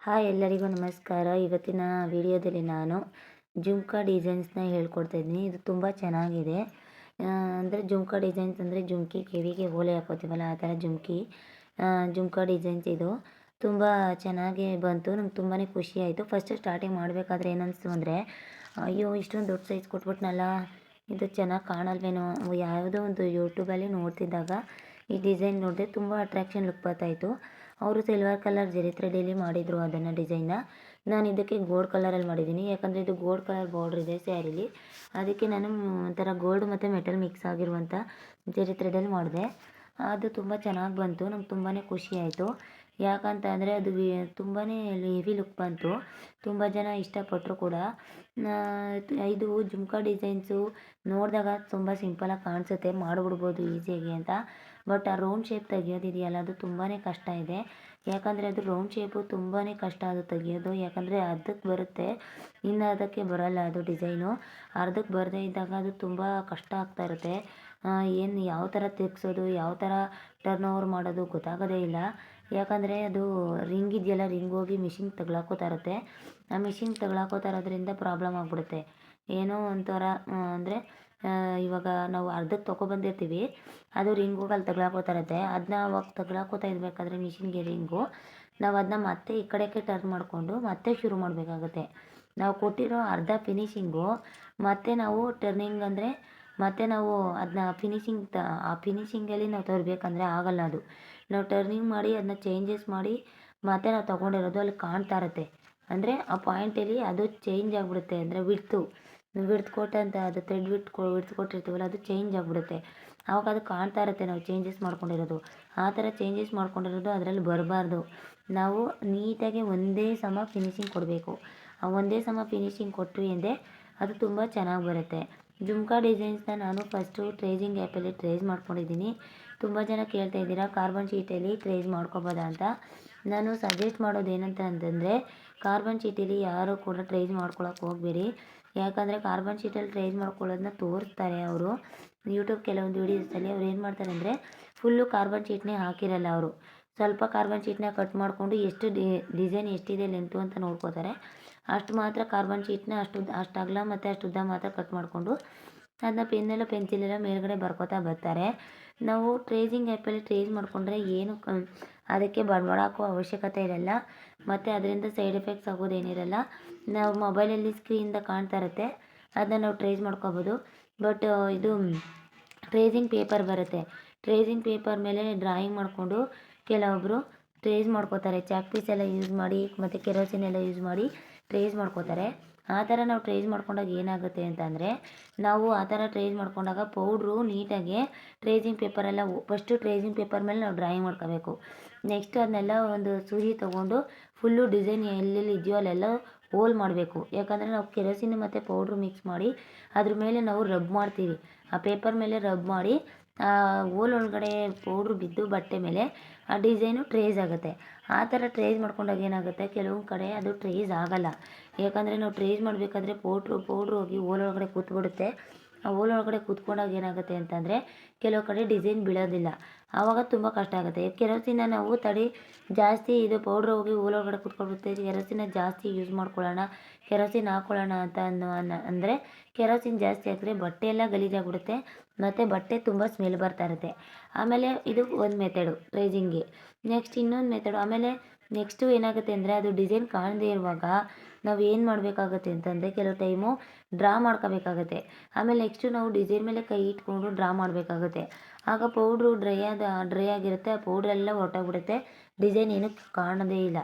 Hi ಎಲ್ಲರಿಗೂ ನಮಸ್ಕಾರ. ಇವತ್ತಿನ ವಿಡಿಯೋದಲ್ಲಿ ನಾನು ಜುಮ್ಕಾ ಡಿಸೈನ್ಸ್ನ ಹೇಳ್ಕೊಡ್ತಾ ಇದ್ದೀನಿ. ಇದು ತುಂಬ ಚೆನ್ನಾಗಿದೆ. ಅಂದರೆ ಜುಮ್ಕಾ ಡಿಸೈನ್ಸ್ ಅಂದರೆ ಜುಮ್ಕಿ ಕಿವಿಗೆ ಓಲೆ ಹಾಕೋತೀವಲ್ಲ, ಆ ಥರ ಜುಮ್ಕಿ ಜುಮ್ಕಾ ಡಿಸೈನ್ಸ್ ಇದು. ತುಂಬ ಚೆನ್ನಾಗಿ ಬಂತು ನಮ್ಗೆ ತುಂಬಾ ಖುಷಿ ಆಯಿತು. ಫಸ್ಟ್ ಸ್ಟಾರ್ಟಿಂಗ್ ಮಾಡಬೇಕಾದ್ರೆ ಏನನ್ನಿಸ್ತು ಅಂದರೆ, ಅಯ್ಯೋ, ಇಷ್ಟೊಂದು ದೊಡ್ಡ ಸೈಜ್ ಕೊಟ್ಬಿಟ್ನಲ್ಲ, ಇದು ಚೆನ್ನಾಗಿ ಕಾಣಲ್ವೇನೋ. ಯಾವುದೋ ಒಂದು ಯೂಟ್ಯೂಬಲ್ಲಿ ನೋಡ್ತಿದ್ದಾಗ ಈ ಡಿಸೈನ್ ನೋಡಿದೆ ತುಂಬ ಅಟ್ರ್ಯಾಕ್ಷನ್ ಲುಕ್ ಬರ್ತಾಯಿತ್ತು ಅವರು ಸಿಲ್ವರ್ ಕಲರ್ ಜರಿ ಥ್ರೆಡಲ್ಲಿ ಮಾಡಿದರು ಅದನ್ನು ಡಿಸೈನ್ನ ನಾನು ಇದಕ್ಕೆ ಗೋಲ್ಡ್ ಕಲರಲ್ಲಿ ಮಾಡಿದ್ದೀನಿ ಯಾಕಂದರೆ ಇದು ಗೋಲ್ಡ್ ಕಲರ್ ಬಾರ್ಡ್ರ್ ಇದೆ ಸ್ಯಾರಿಲಿ ಅದಕ್ಕೆ ನಾನು ಒಂಥರ ಗೋಲ್ಡ್ ಮತ್ತು ಮೆಟಲ್ ಮಿಕ್ಸ್ ಆಗಿರುವಂಥ ಜರಿ ಮಾಡಿದೆ. ಅದು ತುಂಬ ಚೆನ್ನಾಗಿ ಬಂತು. ನಮ್ಗೆ ತುಂಬಾ ಖುಷಿ ಆಯಿತು. ಯಾಕಂತ ಅಂದರೆ ಅದು ತುಂಬಾ ಹೆವಿ ಲುಕ್ ಬಂತು. ತುಂಬ ಜನ ಇಷ್ಟಪಟ್ಟರು ಕೂಡ. ಇದು ಜುಮ್ಕಾ ಡಿಸೈನ್ಸು ನೋಡಿದಾಗ ತುಂಬ ಸಿಂಪಲಾಗಿ ಕಾಣಿಸುತ್ತೆ. ಮಾಡಿಬಿಡ್ಬೋದು ಈಸಿಯಾಗಿ ಅಂತ. ಬಟ್ ಆ ರೌಂಡ್ ಶೇಪ್ ತೆಗಿಯೋದಿದೆಯಲ್ಲ, ಅದು ತುಂಬಾ ಕಷ್ಟ ಇದೆ. ಯಾಕಂದರೆ ಅದು ರೌಂಡ್ ಶೇಪು ತುಂಬಾ ಕಷ್ಟ ಅದು ತೆಗೆಯೋದು. ಯಾಕಂದರೆ ಅರ್ಧಕ್ಕೆ ಬರುತ್ತೆ, ಇನ್ನು ಅದಕ್ಕೆ ಬರೋಲ್ಲ ಅದು ಡಿಸೈನು ಅರ್ಧಕ್ಕೆ ಬರದೇ ಇದ್ದಾಗ ಅದು ತುಂಬ ಕಷ್ಟ ಆಗ್ತಾ ಇರುತ್ತೆ. ಏನು ಯಾವ ಥರ ತಿರ್ಗ್ಸೋದು, ಯಾವ ಥರ ಟರ್ನ್ ಓವರ್ ಮಾಡೋದು ಗೊತ್ತಾಗೋದೇ ಇಲ್ಲ. ಯಾಕಂದರೆ ಅದು ರಿಂಗ್ ಇದೆಯಲ್ಲ ರಿಂಗ್ ಹೋಗಿ ಮಿಷಿನ್ ತಗ್ಲಾಕೋತಾ ಇರುತ್ತೆ. ಆ ಮಿಷಿನ್ ತಗ್ಲಾಕೋತಾ ಇರೋದ್ರಿಂದ ಪ್ರಾಬ್ಲಮ್ ಆಗಿಬಿಡುತ್ತೆ. ಏನೋ ಒಂಥರ ಅಂದರೆ ಇವಾಗ ನಾವು ಅರ್ಧಕ್ಕೆ ತೊಗೊಬಂದಿರ್ತೀವಿ. ಅದು ರಿಂಗ್ ಹೋಗಿ ಅಲ್ಲಿ ತಗ್ಲಾಕೋತಾ ಇರುತ್ತೆ ಅದನ್ನ ಅವಾಗ ತಗ್ಲಾಕೋತಾ ಇರಬೇಕಾದ್ರೆ ಮಿಷಿನ್ಗೆ ರಿಂಗು. ನಾವು ಅದನ್ನ ಮತ್ತೆ ಈ ಕಡೆಗೆ ಟರ್ನ್ ಮಾಡಿಕೊಂಡು ಮತ್ತೆ ಶುರು ಮಾಡಬೇಕಾಗುತ್ತೆ. ನಾವು ಕೊಟ್ಟಿರೋ ಅರ್ಧ ಫಿನಿಶಿಂಗು ಮತ್ತೆ ನಾವು ಟರ್ನಿಂಗ್ ಅಂದರೆ ಮತ್ತೆ ನಾವು ಅದನ್ನ ಫಿನಿಶಿಂಗ್ ತ, ಆ ಫಿನಿಶಿಂಗಲ್ಲಿ ನಾವು ತರಬೇಕಂದ್ರೆ ಆಗಲ್ಲ ಅದು. ನಾವು ಟರ್ನಿಂಗ್ ಮಾಡಿ ಅದನ್ನ ಚೇಂಜಸ್ ಮಾಡಿ ಮತ್ತೆ ನಾವು ತೊಗೊಂಡಿರೋದು ಅಲ್ಲಿ ಕಾಣ್ತಾ ಇರುತ್ತೆ. ಅಂದರೆ ಆ ಪಾಯಿಂಟಲ್ಲಿ ಅದು ಚೇಂಜ್ ಆಗಿಬಿಡುತ್ತೆ ಅಂದರೆ ವಿಡ್ತು ವಿಡ್ತ್ ಅಂತ ಅದು ಥ್ರೆಡ್ ವಿಡ್ತ್ ಕೊ ವಿಡ್ತ್ ಕೊಟ್ಟಿರ್ತೀವಲ್ಲ, ಅದು ಚೇಂಜ್ ಆಗಿಬಿಡುತ್ತೆ. ಆವಾಗ ಅದು ಕಾಣ್ತಾ ಇರುತ್ತೆ ನಾವು ಚೇಂಜಸ್ ಮಾಡ್ಕೊಂಡಿರೋದು. ಆ ಥರ ಚೇಂಜಸ್ ಮಾಡ್ಕೊಂಡಿರೋದು ಅದರಲ್ಲಿ ಬರಬಾರ್ದು. ನಾವು ನೀಟಾಗಿ ಒಂದೇ ಸಮ ಫಿನಿಶಿಂಗ್ ಕೊಡಬೇಕು. ಆ ಒಂದೇ ಸಮ ಫಿನಿಶಿಂಗ್ ಕೊಟ್ವಿ ಅಂದರೆ ಅದು ತುಂಬ ಚೆನ್ನಾಗಿ ಬರುತ್ತೆ. ಜುಮ್ಕಾ ಡಿಸೈನ್ಸ್ನ ನಾನು ಫಸ್ಟು ಟ್ರೇಸಿಂಗ್ ಆ್ಯಪಲ್ಲಿ ಟ್ರೇಸ್ ಮಾಡ್ಕೊಂಡಿದ್ದೀನಿ. ತುಂಬ ಜನ ಕೇಳ್ತಾ ಇದ್ದೀರಾ ಕಾರ್ಬನ್ ಶೀಟಲ್ಲಿ ಟ್ರೇಸ್ ಮಾಡ್ಕೊಬೋದಾ ಅಂತ. ನಾನು ಸಜೆಸ್ಟ್ ಮಾಡೋದು ಏನಂತ ಅಂತಂದರೆ ಕಾರ್ಬನ್ ಶೀಟಲ್ಲಿ ಯಾರೂ ಕೂಡ ಟ್ರೇಸ್ ಮಾಡ್ಕೊಳಕ್ಕೆ ಹೋಗಬೇಡಿ. ಯಾಕಂದರೆ ಕಾರ್ಬನ್ ಶೀಟಲ್ಲಿ ಟ್ರೇಸ್ ಮಾಡ್ಕೊಳ್ಳೋದನ್ನ ತೋರಿಸ್ತಾರೆ ಅವರು. ಯೂಟ್ಯೂಬ್ ಕೆಲವೊಂದು ವೀಡಿಯೋಸಲ್ಲಿ ಅವ್ರು ಏನು ಮಾಡ್ತಾರೆ ಅಂದರೆ ಫುಲ್ಲು ಕಾರ್ಬನ್ ಶೀಟ್ನೇ ಹಾಕಿರಲ್ಲ ಅವರು. ಸ್ವಲ್ಪ ಕಾರ್ಬನ್ ಶೀಟ್ನ ಕಟ್ ಮಾಡಿಕೊಂಡು ಎಷ್ಟು ಡಿಸೈನ್ ಎಷ್ಟಿದೆ ಲೆಂತು ಅಂತ ನೋಡ್ಕೋತಾರೆ. ಅಷ್ಟು ಮಾತ್ರ ಕಾರ್ಬನ್ ಶೀಟ್ನ ಅಷ್ಟು ಅಷ್ಟು ಅಗಲ ಮತ್ತು ಅಷ್ಟು ಉದ್ದ ಮಾತ್ರ ಕಟ್ ಮಾಡಿಕೊಂಡು ಅದನ್ನ ಪೆನ್ನೆಲ್ಲ ಪೆನ್ಸಿಲೆಲ್ಲ ಮೇಲ್ಗಡೆ ಬರ್ಕೋತಾ ಬರ್ತಾರೆ. ನಾವು ಟ್ರೇಸಿಂಗ್ ಆ್ಯಪಲ್ಲಿ ಟ್ರೇಸ್ ಮಾಡಿಕೊಂಡ್ರೆ ಏನು ಅದಕ್ಕೆ ಬಂಡವಾಳ ಹಾಕೋ ಅವಶ್ಯಕತೆ ಇರಲ್ಲ. ಮತ್ತು ಅದರಿಂದ ಸೈಡ್ ಎಫೆಕ್ಟ್ಸ್ ಆಗೋದೇನಿರಲ್ಲ ನಾವು ಮೊಬೈಲಲ್ಲಿ ಸ್ಕ್ರೀನಿಂದ ಕಾಣ್ತಾ ಇರುತ್ತೆ. ಅದನ್ನ ನಾವು ಟ್ರೇಸ್ ಮಾಡ್ಕೋಬೋದು. ಬಟ್ ಇದು, ಟ್ರೇಸಿಂಗ್ ಪೇಪರ್ ಬರುತ್ತೆ. ಟ್ರೇಸಿಂಗ್ ಪೇಪರ್ ಮೇಲೆ ಡ್ರಾಯಿಂಗ್ ಮಾಡಿಕೊಂಡು ಕೆಲವೊಬ್ಬರು ಟ್ರೇಸ್ ಮಾಡ್ಕೋತಾರೆ. ಚಾಕ್ ಪೀಸ್ ಎಲ್ಲ ಯೂಸ್ ಮಾಡಿ, ಮತ್ತು ಕೆರೋಸಿನ್ ಎಲ್ಲ ಯೂಸ್ ಮಾಡಿ ಟ್ರೇಸ್ ಮಾಡ್ಕೋತಾರೆ. ಆ ಥರ ನಾವು ಟ್ರೇಸ್ ಮಾಡ್ಕೊಂಡಾಗ ಏನಾಗುತ್ತೆ ಅಂತಂದರೆ ನಾವು ಆ ಥರ ಟ್ರೇಸ್ ಮಾಡ್ಕೊಂಡಾಗ ಪೌಡ್ರು ನೀಟಾಗಿ ಟ್ರೇಸಿಂಗ್ ಪೇಪರೆಲ್ಲ ಫಸ್ಟು ಟ್ರೇಸಿಂಗ್ ಪೇಪರ್ ಮೇಲೆ ನಾವು ಡ್ರಾಯಿಂಗ್ ಮಾಡ್ಕೋಬೇಕು. ನೆಕ್ಸ್ಟ್ ಅದನ್ನೆಲ್ಲ ಒಂದು ಸೂಜಿ ತೊಗೊಂಡು ಫುಲ್ಲು ಡಿಸೈನ್ ಎಲ್ಲೆಲ್ಲಿ ಇದೆಯೋ ಅಲ್ಲೆಲ್ಲ ಹೋಲ್ ಮಾಡಬೇಕು. ಯಾಕಂದರೆ ನಾವು ಕೆರಸಿನ ಮತ್ತು ಪೌಡ್ರು ಮಿಕ್ಸ್ ಮಾಡಿ ಅದ್ರ ಮೇಲೆ ನಾವು ರಬ್ ಮಾಡ್ತೀವಿ. ಆ ಪೇಪರ್ ಮೇಲೆ ರಬ್ ಮಾಡಿ ಹೋಲ್ ಒಳಗಡೆ ಪೌಡ್ರು ಬಿದ್ದು ಬಟ್ಟೆ ಮೇಲೆ ಆ ಡಿಸೈನು ಟ್ರೇಸ್ ಆಗುತ್ತೆ. ಆ ಥರ ಟ್ರೇಸ್ ಮಾಡ್ಕೊಂಡಾಗ ಏನಾಗುತ್ತೆ? ಕೆಲವೊಂದು ಕಡೆ ಅದು ಟ್ರೇಸ್ ಆಗೋಲ್ಲ. ಯಾಕಂದರೆ ನಾವು ಟ್ರೇಸ್ ಮಾಡಬೇಕಾದ್ರೆ ಪೌಡ್ರು ಪೌಡ್ರು ಹೋಗಿ ಹೋಲ್ ಒಳಗಡೆ ಕೂತ್ಬಿಡುತ್ತೆ. ಆ ಹೋಲ್ ಒಳಗಡೆ ಕೂತ್ಕೊಂಡಾಗ ಏನಾಗುತ್ತೆ ಅಂತಂದರೆ, ಕೆಲವು ಕಡೆ ಡಿಸೈನ್ ಬೀಳೋದಿಲ್ಲ. ಆವಾಗ ತುಂಬ ಕಷ್ಟ ಆಗುತ್ತೆ. ಕೆರೋಸಿನ ನಾವು ತಡಿ, ಜಾಸ್ತಿ ಇದು ಪೌಡ್ರ್ ಹೋಗಿ ಒಳಗಡೆ ಕೂತ್ಕೊಂಡ್ಬಿಡುತ್ತೆ ಕೆರೋಸಿನ ಜಾಸ್ತಿ ಯೂಸ್ ಮಾಡ್ಕೊಳ್ಳೋಣ, ಕೆರೋಸಿನ್ ಹಾಕ್ಕೊಳ್ಳೋಣ ಅಂತ ಅನ್ನೋ ಅಂದರೆ ಕೆರೋಸಿನ್ ಜಾಸ್ತಿ ಹಾಕಿದ್ರೆ ಬಟ್ಟೆ ಎಲ್ಲ ಗಲೀಜಾಗ್ಬಿಡುತ್ತೆ ಮತ್ತು ಬಟ್ಟೆ ತುಂಬ ಸ್ಮೆಲ್ ಬರ್ತಾ ಇರುತ್ತೆ. ಆಮೇಲೆ ಇದು ಒಂದು ಮೆಥಡು ಪ್ರೈಸಿಂಗಿ ನೆಕ್ಸ್ಟ್ ಇನ್ನೊಂದು ಮೆಥಡು ಆಮೇಲೆ ನೆಕ್ಸ್ಟು ಏನಾಗುತ್ತೆ ಅಂದರೆ ಅದು ಡಿಸೈನ್ ಕಾಣದೇ ಇರುವಾಗ ನಾವು ಏನು ಮಾಡಬೇಕಾಗುತ್ತೆ ಅಂತಂದರೆ ಕೆಲವು ಟೈಮು ಡ್ರಾ ಮಾಡ್ಕೋಬೇಕಾಗತ್ತೆ. ಆಮೇಲೆ ನೆಕ್ಸ್ಟು ನಾವು ಡಿಸೈನ್ ಮೇಲೆ ಕೈ ಇಟ್ಕೊಂಡು ಡ್ರಾ ಮಾಡಬೇಕಾಗುತ್ತೆ. ಆಗ ಪೌಡ್ರು ಡ್ರೈ ಆದ ಡ್ರೈ ಆಗಿರುತ್ತೆ, ಆ ಪೌಡ್ರೆಲ್ಲ ಹೊರಟೋಗ್ಬಿಡುತ್ತೆ. ಡಿಸೈನ್ ಏನೂ ಕಾಣೋದೇ ಇಲ್ಲ.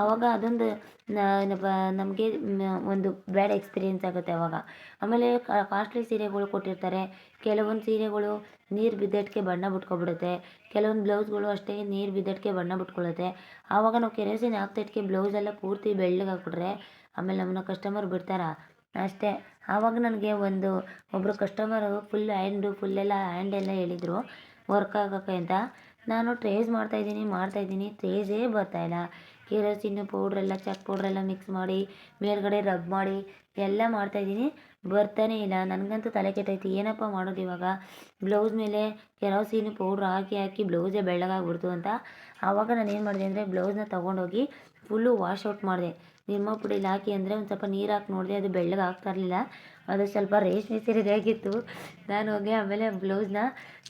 ಆವಾಗ ಅದೊಂದು ನಮಗೆ ಒಂದು ಬ್ಯಾಡ್ ಎಕ್ಸ್ಪೀರಿಯೆನ್ಸ್ ಆಗುತ್ತೆ ಆವಾಗ ಆಮೇಲೆ ಕಾಸ್ಟ್ಲಿ ಸೀರೆಗಳು ಕೊಟ್ಟಿರ್ತಾರೆ. ಕೆಲವೊಂದು ಸೀರೆಗಳು ನೀರು ಬಿದ್ದಟ್ಕೆ ಬಣ್ಣ ಬಿಟ್ಕೊಬಿಡುತ್ತೆ. ಕೆಲವೊಂದು ಬ್ಲೌಸ್ಗಳು ಅಷ್ಟೇ ನೀರು ಬಿದ್ದಟ್ಕೆ ಬಣ್ಣ ಬಿಟ್ಕೊಳ್ಳುತ್ತೆ ಆವಾಗ ನಾವು ಕೆರೋಸಿನ್ ಹಾಕ್ತಿಟ್ಕೆ ಬ್ಲೌಸೆಲ್ಲ ಪೂರ್ತಿ ಬೆಳ್ಳಗೆ ಹಾಕ್ಬಿಟ್ರೆ ಆಮೇಲೆ ನಮ್ಮನ್ನ ಕಸ್ಟಮರ್ ಬಿಡ್ತಾರಾ? ಅಷ್ಟೇ. ಆವಾಗ ನನಗೆ ಒಂದು ಒಬ್ಬರು ಕಸ್ಟಮರು ಫುಲ್ ಹ್ಯಾಂಡು ಫುಲ್ಲೆಲ್ಲ ಹ್ಯಾಂಡೆಲ್ಲ ಹೇಳಿದರು. ವರ್ಕ್ ಆಗೋಕ್ಕೆ ಅಂತ. ನಾನು ಟ್ರೇಸ್ ಮಾಡ್ತಾಯಿದ್ದೀನಿ ಮಾಡ್ತಾಯಿದ್ದೀನಿ ಟ್ರೇಸೇ ಬರ್ತಾಯಿಲ್ಲ ಕೆರೋಸಿನ್ ಪೌಡ್ರೆಲ್ಲ ಚಕ್ ಪೌಡ್ರೆಲ್ಲ ಮಿಕ್ಸ್ ಮಾಡಿ, ಮೇಲ್ಗಡೆ ರಬ್ ಮಾಡಿ, ಎಲ್ಲ ಮಾಡ್ತಾಯಿದ್ದೀನಿ ಬರ್ತಾನೇ ಇಲ್ಲ. ನನಗಂತೂ ತಲೆ ಕೆಟ್ಟೈತಿ ಏನಪ್ಪ ಮಾಡೋದು ಇವಾಗ? ಬ್ಲೌಸ್ ಮೇಲೆ ಕೆರೋಸಿನ್ ಪೌಡ್ರ್ ಹಾಕಿ ಹಾಕಿ ಬ್ಲೌಸೇ ಬೆಳ್ಳಗಾಗ್ಬಿಡ್ತು ಅಂತ. ಆವಾಗ ನಾನು ಏನು ಮಾಡಿದೆ ಅಂದರೆ ಬ್ಲೌಸ್ನ ತೊಗೊಂಡೋಗಿ ಫುಲ್ಲು ವಾಶ್ ಔಟ್ ಮಾಡಿದೆ. ನಿರ್ಮಾ ಪುಡಿಲಿ ಹಾಕಿ ಅಂದರೆ ಒಂದು ಸ್ವಲ್ಪ ನೀರು ಹಾಕಿ ನೋಡಿದೆ ಅದು ಬೆಳ್ಳಗೆ ಆಗ್ತಾ ಇರಲಿಲ್ಲ ಅದು ಸ್ವಲ್ಪ ರೇಷ್ಮೆ ಸೀರೆದೇ ಆಗಿತ್ತು. ನಾನು ಹೋಗಿ ಆಮೇಲೆ ಬ್ಲೌಸ್ನ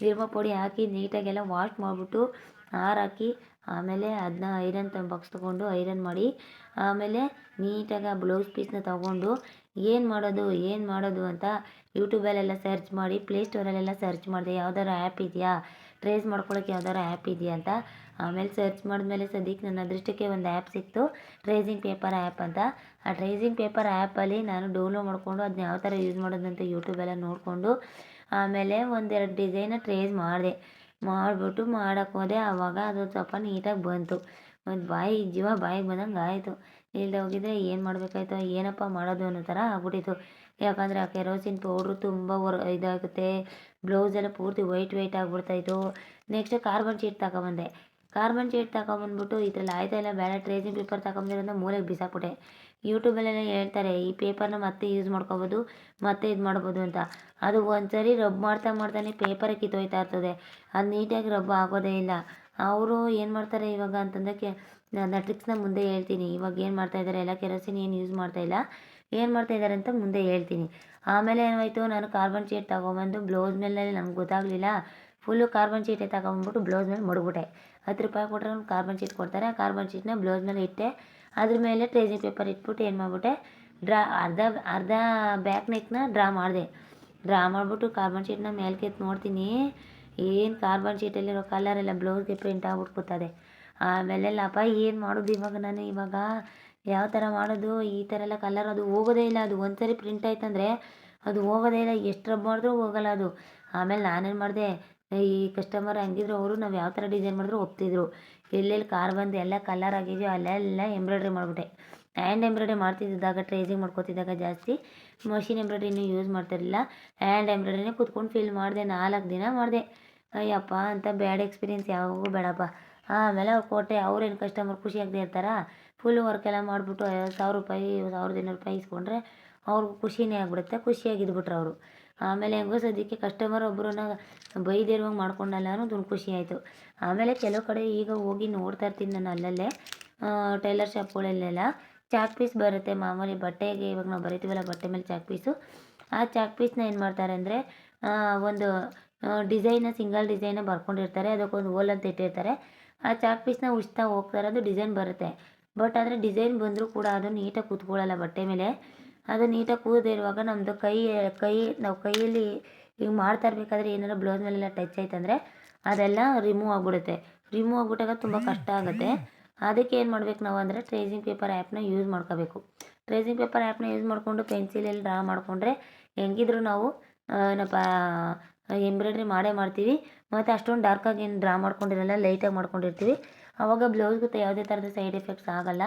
ನಿರ್ಮ ಪುಡಿ ಹಾಕಿ ನೀಟಾಗೆಲ್ಲ ವಾಶ್ ಮಾಡಿಬಿಟ್ಟು ಹಾರಾಕಿ ಆಮೇಲೆ ಅದನ್ನ ಐರನ್ ತ ಬಾಕ್ಸ್ ತೊಗೊಂಡು ಐರನ್ ಮಾಡಿ ಆಮೇಲೆ ನೀಟಾಗಿ ಆ ಬ್ಲೌಸ್ ಪೀಸ್ನ ತೊಗೊಂಡು ಏನು ಮಾಡೋದು ಏನು ಮಾಡೋದು ಅಂತ ಯೂಟ್ಯೂಬಲ್ಲೆಲ್ಲ ಸರ್ಚ್ ಮಾಡಿ ಪ್ಲೇಸ್ಟೋರಲ್ಲೆಲ್ಲ ಸರ್ಚ್ ಮಾಡಿದೆ, ಯಾವ್ದಾರು ಆ್ಯಪ್ ಇದೆಯಾ? ಟ್ರೇಸ್ ಮಾಡ್ಕೊಳಕ್ಕೆ ಯಾವ್ದಾರು ಆ್ಯಪ್ ಇದೆಯಾ ಅಂತ ಆಮೇಲೆ ಸರ್ಚ್ ಮಾಡಿದ್ಮೇಲೆ ಸದ್ಯಕ್ಕೆ ನನ್ನ ಅದೃಷ್ಟಕ್ಕೆ ಒಂದು ಆ್ಯಪ್ ಸಿಕ್ತು ಟ್ರೇಸಿಂಗ್ ಪೇಪರ್ ಆ್ಯಪ್ ಅಂತ. ಆ ಟ್ರೇಸಿಂಗ್ ಪೇಪರ್ ಆ್ಯಪಲ್ಲಿ ನಾನು ಡೌನ್ಲೋಡ್ ಮಾಡಿಕೊಂಡು ಅದನ್ನ ಯಾವ ಥರ ಯೂಸ್ ಮಾಡೋದು ಅಂತ ಯೂಟ್ಯೂಬೆಲ್ಲ ನೋಡಿಕೊಂಡು ಆಮೇಲೆ ಒಂದೆರಡು ಡಿಸೈನ ಟ್ರೇಸ್ ಮಾಡಿದೆ. ಮಾಡಿಬಿಟ್ಟು ಮಾಡೋಕ್ಕೆ ಹೋದೆ, ಆವಾಗ ಅದು ಸ್ವಲ್ಪ ನೀಟಾಗಿ ಬಂತು. ಒಂದು ಬಾಯಿ, ಜೀವ ಬಾಯಿಗೆ ಬಂದಂಗೆ ಆಯಿತು. ಇಲ್ಲದೆ ಹೋಗಿದ್ರೆ ಏನು ಮಾಡಬೇಕಾಯ್ತು, ಏನಪ್ಪ ಮಾಡೋದು ಅನ್ನೋ ಥರ ಆಗ್ಬಿಟ್ಟಿತ್ತು. ಯಾಕಂದರೆ ಆ ಕೆರೋಸಿನ್ ಪೌಡ್ರು ತುಂಬ ವರ್ ಇದಾಗುತ್ತೆ. ಬ್ಲೌಸೆಲ್ಲ ಪೂರ್ತಿ ವೈಟ್ ವೈಟ್ ಆಗಿಬಿಡ್ತಾಯಿತ್ತು ನೆಕ್ಸ್ಟ್ ಕಾರ್ಬನ್ ಶೀಟ್ ತಗೊಬಂದೆ. ಕಾರ್ಬನ್ ಶೀಟ್ ತಗೊಂಬಂದ್ಬಿಟ್ಟು ಇದರಲ್ಲಿ ಆಯ್ತಾ ಇಲ್ಲ? ಬೇಡ ಟ್ರೇಸಿಂಗ್ ಪೇಪರ್ ತಗೊಂಬಂದಿರೋದನ್ನ ಮೂಲೆಗೆ ಬಿಸಾಕ್ಬಿಟ್ಟೆ. ಯೂಟ್ಯೂಬಲ್ಲೆಲ್ಲ ಹೇಳ್ತಾರೆ, ಈ ಪೇಪರ್ನ ಮತ್ತೆ ಯೂಸ್ ಮಾಡ್ಕೋಬೋದು, ಮತ್ತೆ ಇದು ಮಾಡ್ಬೋದು ಅಂತ. ಅದು ಒಂದ್ಸರಿ ರಬ್ ಮಾಡ್ತಾ ಮಾಡ್ತಾನೆ ಪೇಪರ್ ಕಿತ್ತೋಯ್ತಾ ಇರ್ತದೆ. ಅದು ನೀಟಾಗಿ ರಬ್ ಆಗೋದೇ ಇಲ್ಲ. ಅವರು ಏನು ಮಾಡ್ತಾರೆ ಇವಾಗ ಅಂತಂದಕ್ಕೆ ನನ್ನ ಟ್ರಿಕ್ಸ್ನ ಮುಂದೆ ಹೇಳ್ತೀನಿ. ಇವಾಗ ಏನು ಮಾಡ್ತಾ ಇದ್ದಾರೆ ಎಲ್ಲ ಕೆರೋಸಿನ್ ಏನು ಯೂಸ್ ಮಾಡ್ತಾ ಇಲ್ಲ? ಏನು ಮಾಡ್ತಾ ಇದ್ದಾರೆ ಅಂತ ಮುಂದೆ ಹೇಳ್ತೀನಿ. ಆಮೇಲೆ ಏನಾಯಿತು? ನಾನು ಕಾರ್ಬನ್ ಶೀಟ್ ತಗೊಂಬಂದು ಬ್ಲೌಸ್ ಮೇಲೆ ನನಗೆ ಗೊತ್ತಾಗಲಿಲ್ಲ. ಫುಲ್ಲು ಕಾರ್ಬನ್ ಶೀಟೇ ತಗೊಂಬಿಟ್ಟು ಬ್ಲೌಸ್ ಮೇಲೆ ಮಡಗ್ಬಿಟ್ಟೆ. ಹತ್ತು ರೂಪಾಯಿ ಕೊಟ್ಟರೆ ಒಂದು ಕಾರ್ಬನ್ ಶೀಟ್ ಕೊಡ್ತಾರೆ ಆ ಕಾರ್ಬನ್ ಶೀಟ್ನ ಬ್ಲೌಸ್ ಮೇಲೆ ಇಟ್ಟೆ. ಅದ್ರ ಮೇಲೆ ಟ್ರೇಸಿಂಗ್ ಪೇಪರ್ ಇಟ್ಬಿಟ್ಟು ಏನು ಮಾಡಿಬಿಟ್ಟೆ, ಡ್ರಾ ಅರ್ಧ ಅರ್ಧ ಬ್ಯಾಕ್ ನೆಕ್ನ ಡ್ರಾ ಮಾಡಿದೆ. ಡ್ರಾ ಮಾಡಿಬಿಟ್ಟು ಕಾರ್ಬನ್ ಶೀಟ್ನ ಮೇಲ್ಕೆ ಎತ್ತಿ ನೋಡ್ತೀನಿ, ಏನು ಕಾರ್ಬನ್ ಶೀಟಲ್ಲಿರೋ ಕಲರ್ ಎಲ್ಲ ಬ್ಲೌಸ್ಗೆ ಪ್ರಿಂಟ್ ಆಗ್ಬಿಟ್ಟು ಆಮೇಲೆ ಅಪ್ಪ ಏನು ಮಾಡೋದು ಇವಾಗ ನಾನು ಇವಾಗ? ಯಾವ ಥರ ಮಾಡೋದು? ಈ ಥರ ಎಲ್ಲ ಕಲರ್ ಅದು ಹೋಗೋದೇ ಇಲ್ಲ. ಅದು ಒಂದು ಸರಿ ಪ್ರಿಂಟ್ ಆಯ್ತಂದರೆ ಅದು ಹೋಗೋದೇ ಇಲ್ಲ. ಎಷ್ಟು ರಬ್ ಮಾಡಿದ್ರೂ ಹೋಗಲ್ಲ ಅದು. ಆಮೇಲೆ ನಾನೇನು ಮಾಡಿದೆ ಈ ಕಸ್ಟಮರ್ ಹಂಗಿದ್ರು ಅವರು ನಾವು ಯಾವ ಥರ ಡಿಸೈನ್ ಮಾಡಿದ್ರು ಒಪ್ತಿದ್ರು. ಎಲ್ಲೆಲ್ಲಿ ಕಾರ್ ಬಂದು ಎಲ್ಲ ಕಲರ್ ಆಗಿದೆಯೋ, ಅಲ್ಲೆಲ್ಲ ಎಂಬ್ರಾಯ್ಡ್ರಿ ಮಾಡಿಬಿಟ್ಟೆ. ಹ್ಯಾಂಡ್ ಎಂಬ್ರಾಯ್ಡ್ರಿ ಮಾಡ್ತಿದ್ದಾಗ ಟ್ರೇಸಿಂಗ್ ಮಾಡ್ಕೋತಿದ್ದಾಗ ಜಾಸ್ತಿ ಮಷಿನ್ ಎಂಬ್ರಾಯ್ಡ್ರಿನೂ ಯೂಸ್ ಮಾಡ್ತಿರಲಿಲ್ಲ. ಹ್ಯಾಂಡ್ ಎಂಬ್ರಾಯ್ಡ್ರಿನೇ ಕುತ್ಕೊಂಡು ಫಿಲ್ ಮಾಡಿದೆ, ನಾಲ್ಕು ದಿನ ಮಾಡಿದೆ. ಅಯ್ಯಪ್ಪ, ಅಂತ ಬ್ಯಾಡ್ ಎಕ್ಸ್ಪೀರಿಯನ್ಸ್ ಯಾವಾಗೂ ಬೇಡಪ್ಪ. ಆಮೇಲೆ ಅವ್ರು ಕೊಟ್ಟೆ ಅವ್ರೇನು ಕಸ್ಟಮರ್ ಖುಷಿಯಾಗದೆ ಇರ್ತಾರಾ? ಫುಲ್ ವರ್ಕೆಲ್ಲ ಮಾಡಿಬಿಟ್ಟು ಸಾವಿರ ರೂಪಾಯಿ ಸಾವಿರದ ಇನ್ನೂರು ರೂಪಾಯಿ ಇಸ್ಕೊಂಡ್ರೆ, ಅವ್ರಿಗೂ ಖುಷಿನೇ ಆಗಿಬಿಡುತ್ತೆ ಖುಷಿಯಾಗಿದ್ಬಿಟ್ರು ಅವರು. ಆಮೇಲೆ ಹೆಂಗೋ ಸದ್ಯಕ್ಕೆ ಕಸ್ಟಮರ್ ಒಬ್ಬರನ್ನ ಬೈದಿರುವಂಗೆ ಮಾಡ್ಕೊಂಡಲ್ಲ ಅನ್ನೋದು ಖುಷಿ ಆಯಿತು. ಆಮೇಲೆ ಕೆಲವು ಕಡೆ ಈಗ ಹೋಗಿ ನೋಡ್ತಾ ಇರ್ತೀನಿ ನಾನು ಅಲ್ಲಲ್ಲೇ. ಟೈಲರ್ ಶಾಪ್ಗಳಲ್ಲೆಲ್ಲ ಚಾಕ್ ಪೀಸ್ ಬರುತ್ತೆ ಮಾಮೂಲಿ ಬಟ್ಟೆಗೆ ಇವಾಗ ನಾವು ಬರಿತೀವಲ್ಲ ಬಟ್ಟೆ ಮೇಲೆ ಚಾಕ್ ಪೀಸು. ಆ ಚಾಕ್ ಪೀಸ್ನ ಏನು ಮಾಡ್ತಾರೆ ಅಂದರೆ ಒಂದು ಡಿಸೈನ ಸಿಂಗಲ್ ಡಿಸೈನ ಬರ್ಕೊಂಡಿರ್ತಾರೆ. ಅದಕ್ಕೊಂದು ಹೋಲ್ ಅಂತ ಇಟ್ಟಿರ್ತಾರೆ. ಆ ಚಾಕ್ ಪೀಸ್ನ ಉಚ್ತಾ ಹೋಗ್ತಾರೆ ಅದು ಡಿಸೈನ್ ಬರುತ್ತೆ. ಬಟ್ ಆದರೆ ಡಿಸೈನ್ ಬಂದರೂ ಕೂಡ ಅದು ನೀಟಾಗಿ ಕೂತ್ಕೊಳ್ಳಲ್ಲ ಬಟ್ಟೆ ಮೇಲೆ. ಅದು ನೀಟಾಗಿ ಕೂದದೇ ಇರುವಾಗ ನಮ್ಮದು ಕೈ ಕೈ, ನಾವು ಕೈಯಲ್ಲಿ ಹಿಂಗೆ ಮಾಡ್ತಾ ಇರಬೇಕಾದ್ರೆ ಏನಾರ ಬ್ಲೌಸ್ ಮೇಲೆಲ್ಲ ಟಚ್ ಆಯ್ತಂದರೆ ಅದೆಲ್ಲ ರಿಮೂವ್ ಆಗಿಬಿಡುತ್ತೆ. ರಿಮೂವ್ ಆಗಿಬಿಟ್ಟಾಗ ತುಂಬ ಕಷ್ಟ ಆಗುತ್ತೆ. ಅದಕ್ಕೆ ಏನು ಮಾಡ್ಬೇಕು ನಾವು ಅಂದರೆ ಟ್ರೇಸಿಂಗ್ ಪೇಪರ್ ಆ್ಯಪ್ನ ಯೂಸ್ ಮಾಡ್ಕೋಬೇಕು. ಟ್ರೇಸಿಂಗ್ ಪೇಪರ್ ಆ್ಯಪ್ನ ಯೂಸ್ ಮಾಡಿಕೊಂಡು ಪೆನ್ಸಿಲಲ್ಲಿ ಡ್ರಾ ಮಾಡಿಕೊಂಡ್ರೆ ಹೆಂಗಿದ್ರು ನಾವು ಏನಪ್ಪ ಎಂಬ್ರಾಯ್ಡ್ರಿ ಮಾಡೇ ಮಾಡ್ತೀವಿ. ಮತ್ತು ಅಷ್ಟೊಂದು ಡಾರ್ಕಾಗಿ ಏನು ಡ್ರಾ ಮಾಡ್ಕೊಂಡಿರಲ್ಲ ಲೈಟಾಗಿ ಮಾಡ್ಕೊಂಡಿರ್ತೀವಿ. ಆವಾಗ ಬ್ಲೌಸ್ಗೂ ಯಾವುದೇ ಥರದ ಸೈಡ್ ಎಫೆಕ್ಟ್ಸ್ ಆಗೋಲ್ಲ.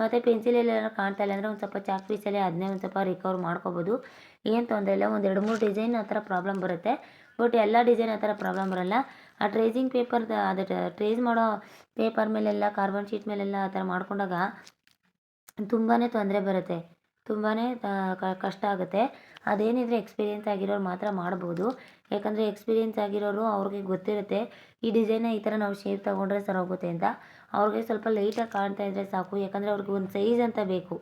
ಮತ್ತು ಪೆನ್ಸಿಲಲ್ಲಿ ಕಾಣ್ತಾ ಇಲ್ಲ ಅಂದರೆ ಒಂದು ಸ್ವಲ್ಪ ಚಾಕ್ ಪೀಸಲ್ಲೇ ಅದನ್ನೇ ಒಂದು ಸ್ವಲ್ಪ ರಿಕವರ್ ಮಾಡ್ಕೋಬೋದು. ಏನು ತೊಂದರೆ ಇಲ್ಲ, ಒಂದು ಎರಡು ಮೂರು ಡಿಸೈನ್ ಆ ಥರ ಪ್ರಾಬ್ಲಮ್ ಬರುತ್ತೆ. ಬಟ್ ಎಲ್ಲ ಡಿಸೈನ್ ಆ ಥರ ಪ್ರಾಬ್ಲಮ್ ಬರೋಲ್ಲ. ಆ ಟ್ರೇಸಿಂಗ್ ಪೇಪರ್ದು ಅದು ಟ್ರೇಸ್ ಮಾಡೋ ಪೇಪರ್ ಮೇಲೆಲ್ಲ ಕಾರ್ಬನ್ ಶೀಟ್ ಮೇಲೆಲ್ಲ ಆ ಥರ ಮಾಡ್ಕೊಂಡಾಗ ತುಂಬಾ ತೊಂದರೆ ಬರುತ್ತೆ. ತುಂಬಾ ಕಷ್ಟ ಆಗುತ್ತೆ. ಅದೇನಿದ್ರೆ ಎಕ್ಸ್ಪೀರಿಯೆನ್ಸ್ ಆಗಿರೋರು ಮಾತ್ರ ಮಾಡ್ಬೋದು. ಯಾಕಂದರೆ ಎಕ್ಸ್ಪೀರಿಯೆನ್ಸ್ ಆಗಿರೋರು ಅವ್ರಿಗೆ ಗೊತ್ತಿರುತ್ತೆ, ಈ ಡಿಸೈನ ಈ ಥರ ನಾವು ಶೇಪ್ ತೊಗೊಂಡ್ರೆ ಸರೋಗುತ್ತೆ ಅಂತ. ಅವ್ರಿಗೆ ಸ್ವಲ್ಪ ಲೈಟಾಗಿ ಕಾಣ್ತಾ ಇದ್ದರೆ ಸಾಕು, ಯಾಕಂದರೆ ಅವ್ರಿಗೆ ಒಂದು ಸೈಜ್ ಅಂತ ಬೇಕು.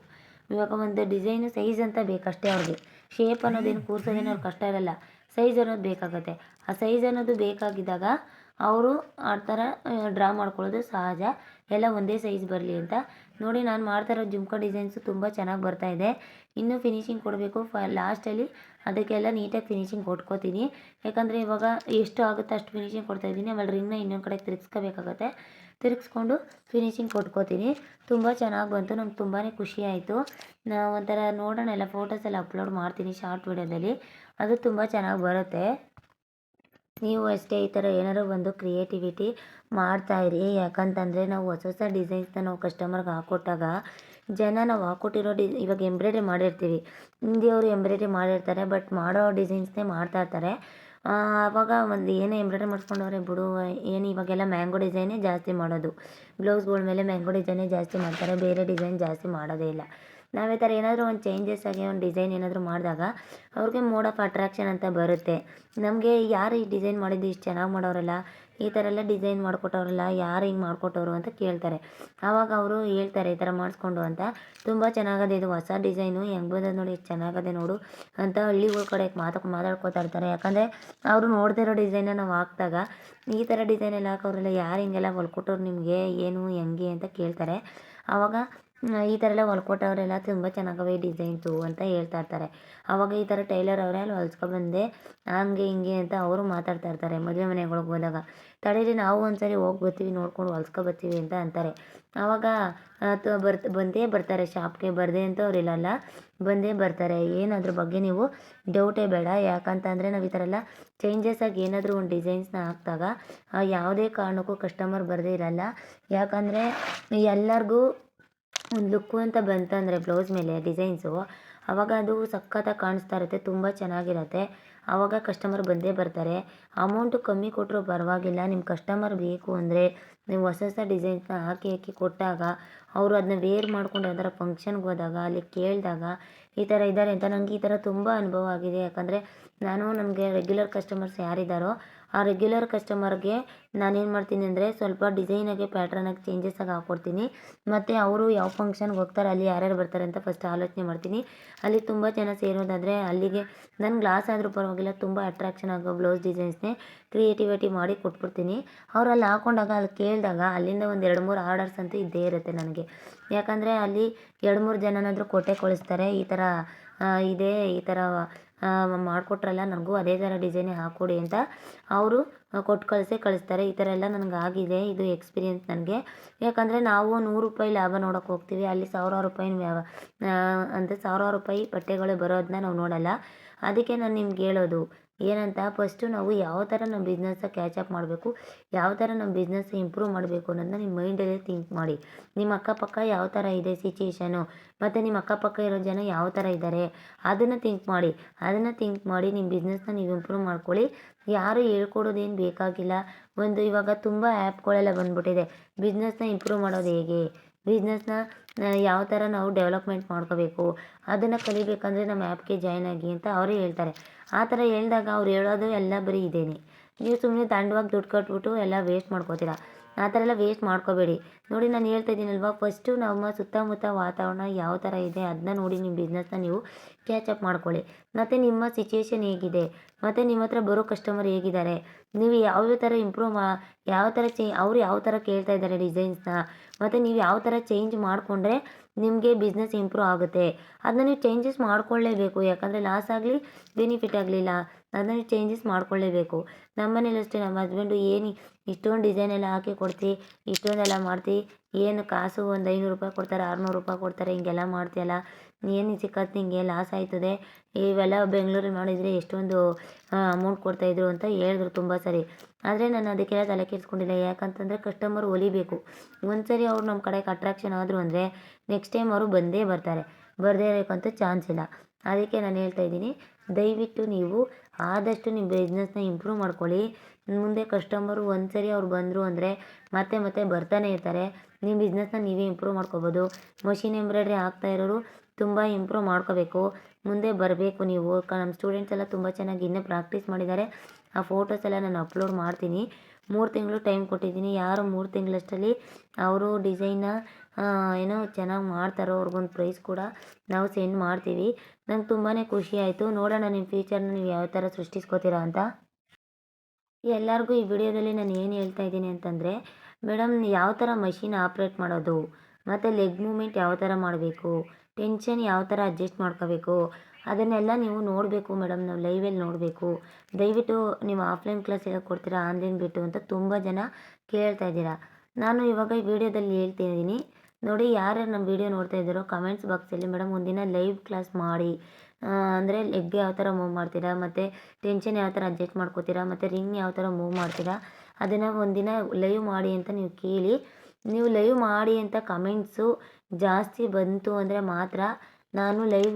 ಇವಾಗ ಒಂದು ಡಿಸೈನು ಸೈಜ್ ಅಂತ ಬೇಕಷ್ಟೇ ಅವ್ರಿಗೆ. ಶೇಪ್ ಅನ್ನೋದೇನು ಕೂರ್ಸೋದೇನು ಅವ್ರಿಗೆ ಕಷ್ಟ ಇರಲ್ಲ. ಸೈಜ್ ಅನ್ನೋದು ಬೇಕಾಗುತ್ತೆ. ಆ ಸೈಜ್ ಅನ್ನೋದು ಬೇಕಾಗಿದ್ದಾಗ ಅವರು ಆ ಥರ ಡ್ರಾ ಮಾಡ್ಕೊಳ್ಳೋದು ಸಹಜ. ಎಲ್ಲ ಒಂದೇ ಸೈಜ್ ಬರಲಿ ಅಂತ. ನೋಡಿ, ನಾನು ಮಾಡ್ತಾ ಇರೋ ಜುಮ್ಕಾ ಡಿಸೈನ್ಸು ತುಂಬ ಚೆನ್ನಾಗಿ ಬರ್ತಾಯಿದೆ ಇನ್ನೂ ಫಿನಿಶಿಂಗ್ ಕೊಡಬೇಕು. ಫ ಲಾಸ್ಟಲ್ಲಿ ಅದಕ್ಕೆಲ್ಲ ನೀಟಾಗಿ ಫಿನಿಶಿಂಗ್ ಕೊಟ್ಕೋತೀನಿ. ಯಾಕಂದರೆ ಇವಾಗ ಎಷ್ಟು ಆಗುತ್ತೆ ಅಷ್ಟು ಫಿನಿಶಿಂಗ್ ಕೊಡ್ತಾಯಿದ್ದೀನಿ ಆಮೇಲೆ ರಿಂಗ್ನ ಇನ್ನೊಂದು ಕಡೆ ತಿರ್ಗಿಸ್ಕೋಬೇಕಾಗತ್ತೆ. ತಿರ್ಗಿಸ್ಕೊಂಡು ಫಿನಿಶಿಂಗ್ ಕೊಟ್ಕೋತೀನಿ. ತುಂಬ ಚೆನ್ನಾಗಿ ಬಂತು. ನಂಗೆ ತುಂಬಾ ಖುಷಿ ಆಯಿತು. ನಾ ಒಂಥರ ನೋಡೋಣ. ಎಲ್ಲ ಫೋಟೋಸ್ ಎಲ್ಲ ಅಪ್ಲೋಡ್ ಮಾಡ್ತೀನಿ ಶಾರ್ಟ್ ವೀಡಿಯೋದಲ್ಲಿ ಅದು ತುಂಬ ಚೆನ್ನಾಗಿ ಬರುತ್ತೆ. ನೀವು ಅಷ್ಟೇ ಈ ಥರ ಏನಾರು ಒಂದು ಕ್ರಿಯೇಟಿವಿಟಿ ಇರಿ. ಯಾಕಂತಂದರೆ ನಾವು ಹೊಸ ಹೊಸ ಡಿಸೈನ್ಸ್ನ ನಾವು ಕಸ್ಟಮರ್ಗೆ ಹಾಕ್ಕೊಟ್ಟಾಗ ಜನ ನಾವು ಹಾಕ್ಕೊಟ್ಟಿರೋ ಡಿ, ಇವಾಗ ಎಂಬ್ರಾಯ್ಡ್ರಿ ಮಾಡಿರ್ತೀವಿ. ಹಿಂದಿಯವರು ಎಂಬ್ರಾಯ್ಡ್ರಿ ಮಾಡಿರ್ತಾರೆ, ಬಟ್ ಮಾಡೋ ಡಿಸೈನ್ಸ್ನೇ ಮಾಡ್ತಾ ಇರ್ತಾರೆ. ಆವಾಗ ಒಂದು ಏನೇ ಎಂಬ್ರಾಯ್ಡ್ರಿ ಮಾಡಿಸ್ಕೊಂಡವ್ರೆ ಬಿಡು, ಏನು ಇವಾಗೆಲ್ಲ ಮ್ಯಾಂಗೋ ಡಿಸೈನೇ ಜಾಸ್ತಿ ಮಾಡೋದು. ಬ್ಲೌಸ್ಗಳ ಮೇಲೆ ಮ್ಯಾಂಗೋ ಡಿಸೈನೇ ಜಾಸ್ತಿ ಮಾಡ್ತಾರೆ, ಬೇರೆ ಡಿಸೈನ್ ಜಾಸ್ತಿ ಮಾಡೋದೇ ಇಲ್ಲ. ನಾವು ಈ ಥರ ಏನಾದರೂ ಒಂದು ಚೇಂಜಸ್ ಆಗಿ, ಒಂದು ಡಿಸೈನ್ ಏನಾದರೂ ಮಾಡಿದಾಗ ಅವ್ರಿಗೆ ಮೋಡ್ ಆಫ್ ಅಟ್ರಾಕ್ಷನ್ ಅಂತ ಬರುತ್ತೆ. ನಮಗೆ ಯಾರು ಈ ಡಿಸೈನ್ ಮಾಡಿದ್ದು ಇಷ್ಟು ಚೆನ್ನಾಗಿ ಮಾಡೋರಲ್ಲ? ಈ ಥರ ಎಲ್ಲ ಡಿಸೈನ್ ಮಾಡಿಕೊಟ್ಟವ್ರಲ್ಲ ಯಾರು ಹಿಂಗೆ ಮಾಡಿಕೊಟ್ಟವ್ರು ಅಂತ ಕೇಳ್ತಾರೆ. ಆವಾಗ ಅವರು ಹೇಳ್ತಾರೆ ಈ ಥರ ಮಾಡಿಸ್ಕೊಂಡು ಅಂತ. ತುಂಬ ಚೆನ್ನಾಗದೆ ಇದು ಹೊಸ ಡಿಸೈನು ಹೆಂಗೆ ಬಂದದ ನೋಡಿ ಎಷ್ಟು ಚೆನ್ನಾಗದೆ ನೋಡು ಅಂತ ಹಳ್ಳಿಗಳ ಕಡೆ ಮಾತು, ಮಾತಾಡ್ಕೊತಾ ಇರ್ತಾರೆ. ಯಾಕಂದರೆ ಅವರು ನೋಡ್ದಿರೋ ಡಿಸೈನ ನಾವು ಹಾಕ್ದಾಗ ಈ ಥರ ಡಿಸೈನ್ ಎಲ್ಲ ಹಾಕೋರೆಲ್ಲ ಯಾರು ಹಿಂಗೆಲ್ಲ ಹೊಲ್ಕೊಟ್ಟವ್ರು ನಿಮಗೆ, ಏನು, ಹೆಂಗೆ ಅಂತ ಕೇಳ್ತಾರೆ. ಆವಾಗ ಈ ಥರ ಎಲ್ಲ ಹೊಲ್ಕೊಟ್ಟವರೆಲ್ಲ ತುಂಬ ಚೆನ್ನಾಗವೆ ಡಿಸೈನ್ಸು ಅಂತ ಹೇಳ್ತಾ ಇರ್ತಾರೆ. ಆವಾಗ ಈ ಥರ ಟೈಲರ್ ಅವರೇ ಅಲ್ಲಿ ಹೊಲ್ಸ್ಕೊಬಂದೆ ಹಂಗೆ ಹಿಂಗೆ ಅಂತ ಅವರು ಮಾತಾಡ್ತಾ ಇರ್ತಾರೆ ಮದುವೆ ಮನೆಗಳಿಗೆ ಹೋದಾಗ. ತಡೀರಿ ನಾವು ಒಂದು ಸರಿ ಹೋಗಿ ಬರ್ತೀವಿ, ನೋಡ್ಕೊಂಡು ಹೊಲ್ಸ್ಕೊ ಬರ್ತೀವಿ ಅಂತ ಅಂತಾರೆ. ಆವಾಗ ಬರ್ ಬಂದೇ ಬರ್ತಾರೆ, ಶಾಪ್ಗೆ ಬರದೆ ಅಂತ ಅವ್ರು ಇಲ್ಲಲ್ಲ ಬಂದೇ ಬರ್ತಾರೆ. ಏನಾದ್ರ ಬಗ್ಗೆ ನೀವು ಡೌಟೇ ಬೇಡ. ಯಾಕಂತಂದರೆ ನಾವು ಈ ಥರ ಎಲ್ಲ ಚೇಂಜಸ್ ಆಗಿ ಏನಾದರೂ ಒಂದು ಡಿಸೈನ್ಸ್ನ ಹಾಕ್ದಾಗ ಯಾವುದೇ ಕಾರಣಕ್ಕೂ ಕಸ್ಟಮರ್ ಬರದೇ ಇರಲ್ಲ. ಯಾಕಂದರೆ ಎಲ್ಲರಿಗೂ ಒಂದು ಲುಕ್ಕು ಅಂತ ಬಂತಂದರೆ ಬ್ಲೌಸ್ ಮೇಲೆ ಡಿಸೈನ್ಸು ಆವಾಗ ಅದು ಸಖತ್ತಾಗಿ ಕಾಣಿಸ್ತಾ ಇರುತ್ತೆ, ತುಂಬ ಚೆನ್ನಾಗಿರತ್ತೆ. ಆವಾಗ ಕಸ್ಟಮರ್ ಬಂದೇ ಬರ್ತಾರೆ. ಅಮೌಂಟು ಕಮ್ಮಿ ಕೊಟ್ಟರು ಪರವಾಗಿಲ್ಲ. ನಿಮ್ಮ ಕಸ್ಟಮರ್ ಬೇಕು ಅಂದರೆ ನೀವು ಹೊಸ ಹೊಸ ಡಿಸೈನ್ಸ್ನ ಹಾಕಿ ಹಾಕಿ ಕೊಟ್ಟಾಗ ಅವರು ಅದನ್ನ ವೇರ್ ಮಾಡ್ಕೊಂಡು ಯಾವ್ದಾರ ಫಂಕ್ಷನ್ಗೆ ಹೋದಾಗ, ಅಲ್ಲಿ ಕೇಳಿದಾಗ ಈ ಥರ ಇದ್ದಾರೆ ಅಂತ ನನಗೆ ಈ ಥರ ತುಂಬ ಅನುಭವ ಆಗಿದೆ. ಯಾಕಂದರೆ ನಾನು ನನಗೆ ರೆಗ್ಯುಲರ್ ಕಸ್ಟಮರ್ಸ್ ಯಾರಿದ್ದಾರೋ ಆ ರೆಗ್ಯುಲರ್ ಕಸ್ಟಮರ್ಗೆ ನಾನೇನು ಮಾಡ್ತೀನಿ ಅಂದರೆ ಸ್ವಲ್ಪ ಡಿಸೈನಾಗೆ ಪ್ಯಾಟ್ರನಾಗಿ ಚೇಂಜಸ್ ಆಗಿ ಹಾಕ್ಕೊಡ್ತೀನಿ ಮತ್ತು ಅವರು ಯಾವ ಫಂಕ್ಷನ್ಗೆ ಹೋಗ್ತಾರೆ, ಅಲ್ಲಿ ಯಾರ್ಯಾರು ಬರ್ತಾರೆ ಅಂತ ಫಸ್ಟ್ ಆಲೋಚನೆ ಮಾಡ್ತೀನಿ. ಅಲ್ಲಿ ತುಂಬ ಜನ ಸೇರೋದಾದರೆ ಅಲ್ಲಿಗೆ ನನ್ನ ಗ್ಲಾಸ್ ಆದರೂ ಪರವಾಗಿಲ್ಲ, ತುಂಬ ಅಟ್ರಾಕ್ಷನ್ ಆಗೋ ಬ್ಲೌಸ್ ಡಿಸೈನ್ಸ್ನೇ ಕ್ರಿಯೇಟಿವಿಟಿ ಮಾಡಿ ಕೊಟ್ಬಿಡ್ತೀನಿ. ಅವ್ರು ಅಲ್ಲಿ ಹಾಕೊಂಡಾಗ, ಅಲ್ಲಿ ಕೇಳಿದಾಗ ಅಲ್ಲಿಂದ ಒಂದು ಎರಡು ಮೂರು ಆರ್ಡರ್ಸ್ ಅಂತೂ ಇದ್ದೇ ಇರುತ್ತೆ ನನಗೆ. ಯಾಕಂದರೆ ಅಲ್ಲಿ ಎರಡು ಮೂರು ಜನನಾದರೂ ಕೊಟ್ಟೆ ಕೊಳಿಸ್ತಾರೆ, ಈ ಥರ ಇದೇ, ಈ ಥರ ಮಾಡಿಕೊಟ್ರಲ್ಲ, ನನಗೂ ಅದೇ ಥರ ಡಿಸೈನೇ ಹಾಕ್ಕೊಡಿ ಅಂತ ಅವರು ಕೊಟ್ಟು ಕಳಿಸೇ ಕಳಿಸ್ತಾರೆ. ಈ ಥರ ಎಲ್ಲ ನನಗೆ ಆಗಿದೆ, ಇದು ಎಕ್ಸ್ಪೀರಿಯೆನ್ಸ್ ನನಗೆ. ಯಾಕಂದರೆ ನಾವು ನೂರು ರೂಪಾಯಿ ಲಾಭ ನೋಡೋಕೆ ಹೋಗ್ತೀವಿ, ಅಲ್ಲಿ ಸಾವಿರಾರು ರೂಪಾಯಿನ ವ್ಯಾವ ಅಂದರೆ ಸಾವಿರಾರು ರೂಪಾಯಿ ಬಟ್ಟೆಗಳು ಬರೋದನ್ನ ನಾವು ನೋಡೋಲ್ಲ. ಅದಕ್ಕೆ ನಾನು ನಿಮ್ಗೆ ಹೇಳೋದು ಏನಂತ ಫಸ್ಟು ನಾವು ಯಾವ ಥರ ನಮ್ಮ ಬಿಸ್ನೆಸ್ನ ಕ್ಯಾಚಪ್ ಮಾಡಬೇಕು, ಯಾವ ಥರ ನಮ್ಮ ಬಿಸ್ನೆಸ್ ಇಂಪ್ರೂವ್ ಮಾಡಬೇಕು ಅನ್ನೋದನ್ನ ನಿಮ್ಮ ಮೈಂಡಲ್ಲೇ ಥಿಂಕ್ ಮಾಡಿ. ನಿಮ್ಮ ಅಕ್ಕಪಕ್ಕ ಯಾವ ಥರ ಇದೆ ಸಿಚುಯೇಷನು ಮತ್ತು ನಿಮ್ಮ ಅಕ್ಕಪಕ್ಕ ಇರೋ ಜನ ಯಾವ ಥರ ಇದ್ದಾರೆ ಅದನ್ನು ಥಿಂಕ್ ಮಾಡಿ. ಅದನ್ನು ಥಿಂಕ್ ಮಾಡಿ ನಿಮ್ಮ ಬಿಸ್ನೆಸ್ನ ನೀವು ಇಂಪ್ರೂವ್ ಮಾಡ್ಕೊಳ್ಳಿ. ಯಾರು ಹೇಳ್ಕೊಡೋದೇನು ಬೇಕಾಗಿಲ್ಲ. ಒಂದು ಇವಾಗ ತುಂಬ ಆ್ಯಪ್ಗಳೆಲ್ಲ ಬಂದ್ಬಿಟ್ಟಿದೆ. ಬಿಸ್ನೆಸ್ನ ಇಂಪ್ರೂವ್ ಮಾಡೋದು ಹೇಗೆ? ಬಿಸ್ನೆಸ್ನ ಯಾವ ಥರ ನಾವು ಡೆವಲಪ್ಮೆಂಟ್ ಮಾಡ್ಕೋಬೇಕು, ಅದನ್ನು ಕಲಿಬೇಕಂದ್ರೆ ನಮ್ಮ ಆ್ಯಪ್ಗೆ ಜಾಯ್ನ್ ಆಗಿ ಅಂತ ಅವರೇ ಹೇಳ್ತಾರೆ. ಆ ಥರ ಹೇಳ್ದಾಗ ಅವ್ರು ಹೇಳೋದು ಎಲ್ಲ ಬರೀ ಇದೇನೆ. ನೀವು ಸುಮ್ಮನೆ ದಂಡವಾಗಿ ದುಡ್ಡು ಕಟ್ಬಿಟ್ಟು ಎಲ್ಲ ವೇಸ್ಟ್ ಮಾಡ್ಕೋತೀರ. ಆ ಥರ ಎಲ್ಲ ವೇಸ್ಟ್ ಮಾಡ್ಕೋಬೇಡಿ. ನೋಡಿ ನಾನು ಹೇಳ್ತಾ ಇದ್ದೀನಲ್ವ ಫಸ್ಟು ನಮ್ಮ ಸುತ್ತಮುತ್ತ ವಾತಾವರಣ ಯಾವ ಥರ ಇದೆ ಅದನ್ನ ನೋಡಿ ನಿಮ್ಮ ಬಿಸ್ನೆಸ್ನ ನೀವು ಕ್ಯಾಚಪ್ ಮಾಡ್ಕೊಳ್ಳಿ. ಮತ್ತು ನಿಮ್ಮ ಸಿಚುಯೇಷನ್ ಹೇಗಿದೆ? ಮತ್ತು ನಿಮ್ಮ ಹತ್ರ ಬರೋ ಕಸ್ಟಮರ್ ಹೇಗಿದ್ದಾರೆ? ನೀವು ಯಾವ ಥರ ಇಂಪ್ರೂವ್ ಮಾ, ಯಾವ ಥರ ಚೇ, ಅವ್ರು ಯಾವ ಥರ ಕೇಳ್ತಾ ಇದ್ದಾರೆ ಡಿಸೈನ್ಸ್ನ ಮತ್ತು ನೀವು ಯಾವ ಥರ ಚೇಂಜ್ ಮಾಡಿಕೊಂಡ್ರೆ ನಿಮಗೆ ಬಿಸ್ನೆಸ್ ಇಂಪ್ರೂವ್ ಆಗುತ್ತೆ? ಅದನ್ನ ನೀವು ಚೇಂಜಸ್ ಮಾಡ್ಕೊಳ್ಳೇಬೇಕು. ಯಾಕಂದರೆ ಲಾಸ್ ಆಗಲಿ ಬೆನಿಫಿಟ್ ಆಗಲಿಲ್ಲ. ಅದನ್ನ ಚೇಂಜಸ್ ಮಾಡ್ಕೊಳ್ಳೇಬೇಕು. ನಮ್ಮ ಮನೇಲಿ ಅಷ್ಟೇ, ನಮ್ಮ ಹಸ್ಬೆಂಡು ಏನು ಇಷ್ಟೊಂದು ಡಿಸೈನ್ ಎಲ್ಲ ಹಾಕಿ ಕೊಡ್ತಿ ಇಷ್ಟೊಂದೆಲ್ಲ ಮಾಡ್ತಿ, ಏನು ಕಾಸು ಒಂದು ಐನೂರು ರೂಪಾಯಿ ಕೊಡ್ತಾರೆ, ಆರುನೂರು ರೂಪಾಯಿ ಕೊಡ್ತಾರೆ, ಹಿಂಗೆಲ್ಲ ಮಾಡ್ತೀಯಲ್ಲ. ಏನು ಸಿಕ್ಕತ್ತೆ ನಿಂಗೆ ಲಾಸ್ ಆಯ್ತದೆ. ಇವೆಲ್ಲ ಬೆಂಗಳೂರಲ್ಲಿ ಮಾಡಿದರೆ ಎಷ್ಟೊಂದು ಅಮೌಂಟ್ ಕೊಡ್ತಾಯಿದ್ರು ಅಂತ ಹೇಳಿದ್ರು ತುಂಬ ಸರಿ. ಆದರೆ ನಾನು ಅದಕ್ಕೆಲ್ಲ ತಲೆ ಕೆಡಿಸ್ಕೊಂಡಿಲ್ಲ. ಯಾಕಂತಂದರೆ ಕಸ್ಟಮರ್ ಒಲಿಬೇಕು. ಒಂದು ಸರಿ ಅವ್ರು ನಮ್ಮ ಕಡೆಗೆ ಅಟ್ರಾಕ್ಷನ್ ಆದರು ಅಂದರೆ ನೆಕ್ಸ್ಟ್ ಟೈಮ್ ಅವರು ಬಂದೇ ಬರ್ತಾರೆ. ಬರದೇ ಇರೋಕ್ಕಂತೂ ಚಾನ್ಸ್ ಇಲ್ಲ. ಅದಕ್ಕೆ ನಾನು ಹೇಳ್ತಾ ಇದ್ದೀನಿ, ದಯವಿಟ್ಟು ನೀವು ಆದಷ್ಟು ನಿಮ್ಮ ಬಿಸ್ನೆಸ್ನ ಇಂಪ್ರೂವ್ ಮಾಡ್ಕೊಳ್ಳಿ. ಮುಂದೆ ಕಸ್ಟಮರು ಒಂದು ಸರಿ ಅವ್ರು ಬಂದರು ಅಂದರೆ ಮತ್ತೆ ಮತ್ತೆ ಬರ್ತಾನೆ ಇರ್ತಾರೆ. ನಿಮ್ಮ ಬಿಸ್ನೆಸ್ನ ನೀವೇ ಇಂಪ್ರೂವ್ ಮಾಡ್ಕೋಬೋದು. ಮಷಿನ್ ಎಂಬ್ರಾಯ್ಡ್ರಿ ಆಗ್ತಾ ಇರೋರು ತುಂಬ ಇಂಪ್ರೂವ್ ಮಾಡ್ಕೋಬೇಕು. ಮುಂದೆ ಬರಬೇಕು ನೀವು. ನಮ್ಮ ಸ್ಟೂಡೆಂಟ್ಸ್ ಎಲ್ಲ ತುಂಬ ಚೆನ್ನಾಗಿ ಇನ್ನೂ ಪ್ರಾಕ್ಟೀಸ್ ಮಾಡಿದ್ದಾರೆ. ಆ ಫೋಟೋಸ್ ಎಲ್ಲ ನಾನು ಅಪ್ಲೋಡ್ ಮಾಡ್ತೀನಿ. ಮೂರು ತಿಂಗಳು ಟೈಮ್ ಕೊಟ್ಟಿದ್ದೀನಿ. ಯಾರು ಮೂರು ತಿಂಗಳಷ್ಟರಲ್ಲಿ ಅವರು ಡಿಸೈನ್ನ ಏನೋ ಚೆನ್ನಾಗಿ ಮಾಡ್ತಾರೋ ಅವ್ರಿಗೊಂದು ಪ್ರೈಸ್ ಕೂಡ ನಾವು ಸೆಂಡ್ ಮಾಡ್ತೀವಿ. ನಂಗೆ ತುಂಬಾ ಖುಷಿ ಆಯಿತು. ನೋಡೋಣ ನಿಮ್ಮ ಫ್ಯೂಚರ್ನ ನೀವು ಯಾವ ಥರ ಸೃಷ್ಟಿಸ್ಕೋತೀರಾ ಅಂತ. ಎಲ್ಲರಿಗೂ ಈ ವಿಡಿಯೋದಲ್ಲಿ ನಾನು ಏನು ಹೇಳ್ತಾ ಇದ್ದೀನಿ ಅಂತಂದರೆ ಮೇಡಮ್ ಯಾವ ಥರ ಮಷಿನ್ ಆಪ್ರೇಟ್ ಮಾಡೋದು? ಮತ್ತು ಲೆಗ್ ಮೂಮೆಂಟ್ ಯಾವ ಥರ ಮಾಡಬೇಕು? ಟೆನ್ಷನ್ ಯಾವ ಥರ ಅಡ್ಜಸ್ಟ್ ಮಾಡ್ಕೋಬೇಕು? ಅದನ್ನೆಲ್ಲ ನೀವು ನೋಡಬೇಕು ಮೇಡಮ್ ನಾವು ಲೈವಲ್ಲಿ ನೋಡಬೇಕು. ದಯವಿಟ್ಟು ನೀವು ಆಫ್ಲೈನ್ ಕ್ಲಾಸ್ ಹೇಳ್ಕೊಡ್ತೀರಾ ಆನ್ಲೈನ್ ಬಿಟ್ಟು ಅಂತ ತುಂಬ ಜನ ಕೇಳ್ತಾ ಇದ್ದೀರಾ. ನಾನು ಇವಾಗ ಈ ವಿಡಿಯೋದಲ್ಲಿ ಹೇಳ್ತಾ ಇದ್ದೀನಿ. ನೋಡಿ ಯಾರ್ಯಾರು ನಮ್ಮ ವಿಡಿಯೋ ನೋಡ್ತಾ ಇದ್ದಾರೋ ಕಮೆಂಟ್ಸ್ ಬಾಕ್ಸಲ್ಲಿ ಮೇಡಮ್ ಒಂದಿನ ಲೈವ್ ಕ್ಲಾಸ್ ಮಾಡಿ. ಅಂದರೆ ಲೆಗ್ ಯಾವ ಥರ ಮೂವ್ ಮಾಡ್ತೀರಾ, ಮತ್ತು ಟೆನ್ಷನ್ ಯಾವ ಥರ ಅಡ್ಜಸ್ಟ್ ಮಾಡ್ಕೋತೀರಾ, ಮತ್ತು ರಿಂಗ್ ಯಾವ ಥರ ಮೂವ್ ಮಾಡ್ತೀರಾ, ಅದನ್ನು ಒಂದಿನ ಲೈವ್ ಮಾಡಿ ಅಂತ ನೀವು ಕೇಳಿ. ನೀವು ಲೈವ್ ಮಾಡಿ ಅಂತ ಕಮೆಂಟ್ಸು ಜಾಸ್ತಿ ಬಂತು ಅಂದರೆ ಮಾತ್ರ ನಾನು ಲೈವ್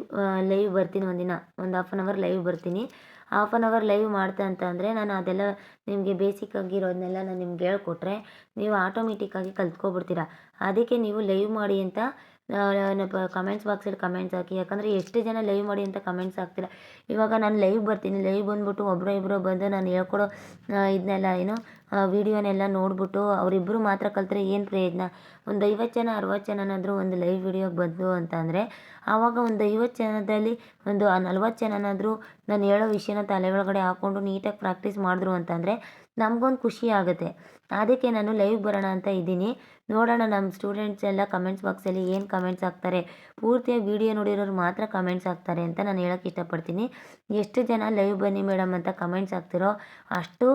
ಲೈವ್ ಬರ್ತೀನಿ ಒಂದಿನ, ಒಂದು ಹಾಫ್ ಆನ್ ಅವರ್ ಲೈವ್ ಬರ್ತೀನಿ. ಹಾಫ್ ಆನ್ ಅವರ್ ಲೈವ್ ಮಾಡ್ತೆ ಅಂತ ಅಂದರೆ ನಾನು ಅದೆಲ್ಲ ನಿಮಗೆ ಬೇಸಿಕ್ ಆಗಿರೋದನ್ನೆಲ್ಲ ನಾನು ನಿಮ್ಗೆ ಹೇಳ್ಕೊಟ್ರೆ ನೀವು ಆಟೋಮೆಟಿಕ್ಕಾಗಿ ಕಲ್ತ್ಕೊಬಿಡ್ತೀರ. ಅದಕ್ಕೆ ನೀವು ಲೈವ್ ಮಾಡಿ ಅಂತ ಕಮೆಂಟ್ಸ್ ಬಾಕ್ಸಲ್ಲಿ ಕಮೆಂಟ್ಸ್ ಹಾಕಿ. ಯಾಕಂದರೆ ಎಷ್ಟು ಜನ ಲೈವ್ ಮಾಡಿ ಅಂತ ಕಮೆಂಟ್ಸ್ ಹಾಕ್ತಿಲ್ಲ ಇವಾಗ ನಾನು ಲೈವ್ ಬರ್ತೀನಿ. ಲೈವ್ ಬಂದುಬಿಟ್ಟು ಒಬ್ಬರು ಇಬ್ಬರು ಬಂದು ನಾನು ಹೇಳ್ಕೊಡೋ ಇದನ್ನೆಲ್ಲ ಏನು ವಿಡಿಯೋನೆಲ್ಲ ನೋಡಿಬಿಟ್ಟು ಅವರಿಬ್ಬರು ಮಾತ್ರ ಕಲಿತ್ರೆ ಏನು ಪ್ರಯೋಜನ? ಒಂದು ಐವತ್ತು ಜನ ಅರವತ್ತು ಜನನಾದರೂ ಒಂದು ಲೈವ್ ವಿಡಿಯೋಗೆ ಬಂದರು ಅಂತ ಅಂದರೆ, ಆವಾಗ ಒಂದು ಐವತ್ತು ಜನದಲ್ಲಿ ಒಂದು ನಲ್ವತ್ತು ಜನನಾದರೂ ನಾನು ಹೇಳೋ ವಿಷಯನ ತಲೆ ಒಳಗಡೆ ಹಾಕ್ಕೊಂಡು ನೀಟಾಗಿ ಪ್ರಾಕ್ಟೀಸ್ ಮಾಡಿದ್ರು ಅಂತಂದರೆ ನಮಗೊಂದು ಖುಷಿ ಆಗುತ್ತೆ. ಅದಕ್ಕೆ ನಾನು ಲೈವ್ ಬರೋಣ ಅಂತ ಇದ್ದೀನಿ. ನೋಡೋಣ ನಮ್ಮ ಸ್ಟೂಡೆಂಟ್ಸ್ ಎಲ್ಲ ಕಮೆಂಟ್ಸ್ ಬಾಕ್ಸಲ್ಲಿ ಏನು ಕಮೆಂಟ್ಸ್ ಹಾಕ್ತಾರೆ. ಪೂರ್ತಿಯಾಗಿ ವಿಡಿಯೋ ನೋಡಿರೋರು ಮಾತ್ರ ಕಮೆಂಟ್ಸ್ ಹಾಕ್ತಾರೆ ಅಂತ ನಾನು ಹೇಳೋಕ್ಕೆ ಇಷ್ಟಪಡ್ತೀನಿ. ಎಷ್ಟು ಜನ ಲೈವ್ ಬನ್ನಿ ಮೇಡಮ್ ಅಂತ ಕಮೆಂಟ್ಸ್ ಹಾಕ್ತಿರೋ ಅಷ್ಟು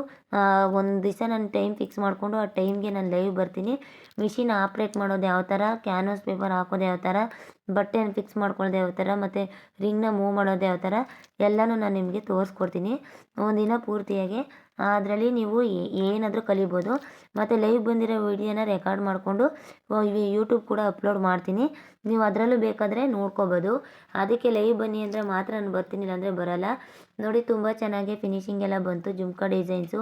ಒಂದು ದಿವಸ ನಾನು ಟೈಮ್ ಫಿಕ್ಸ್ ಮಾಡಿಕೊಂಡು ಆ ಟೈಮ್ಗೆ ನಾನು ಲೈವ್ ಬರ್ತೀನಿ. ಮಿಷಿನ್ ಆಪ್ರೇಟ್ ಮಾಡೋದು ಯಾವ ಥರ ಕ್ಯಾನ್ವಸ್ ಪೇಪರ್ ಹಾಕೋದು ಯಾವ ಥರ ಬಟ್ಟೆನ ಫಿಕ್ಸ್ ಮಾಡ್ಕೊಳ್ಳೋದು ಯಾವ ಥರ ಮತ್ತು ರಿಂಗ್ನ ಮೂವ್ ಮಾಡೋದು ಯಾವ ಥರ ಎಲ್ಲನೂ ನಾನು ನಿಮಗೆ ತೋರಿಸ್ಕೊಡ್ತೀನಿ. ಒಂದಿನ ಪೂರ್ತಿಯಾಗಿ ಅದರಲ್ಲಿ ನೀವು ಏನಾದರೂ ಕಲಿಬೋದು. ಮತ್ತು ಲೈವ್ ಬಂದಿರೋ ವಿಡಿಯೋನ ರೆಕಾರ್ಡ್ ಮಾಡಿಕೊಂಡು ಯೂಟ್ಯೂಬ್ ಕೂಡ ಅಪ್ಲೋಡ್ ಮಾಡ್ತೀನಿ. ನೀವು ಅದರಲ್ಲೂ ಬೇಕಾದರೆ ನೋಡ್ಕೋಬೋದು. ಅದಕ್ಕೆ ಲೈವ್ ಬನ್ನಿ ಅಂದರೆ ಮಾತ್ರ ನಾನು ಬರ್ತೀನಿ, ಇಲ್ಲಾಂದರೆ ಬರೋಲ್ಲ. ನೋಡಿ, ತುಂಬ ಚೆನ್ನಾಗಿ ಫಿನಿಶಿಂಗ್ ಎಲ್ಲ ಬಂತು, ಜುಮ್ಕಾ ಡಿಸೈನ್ಸು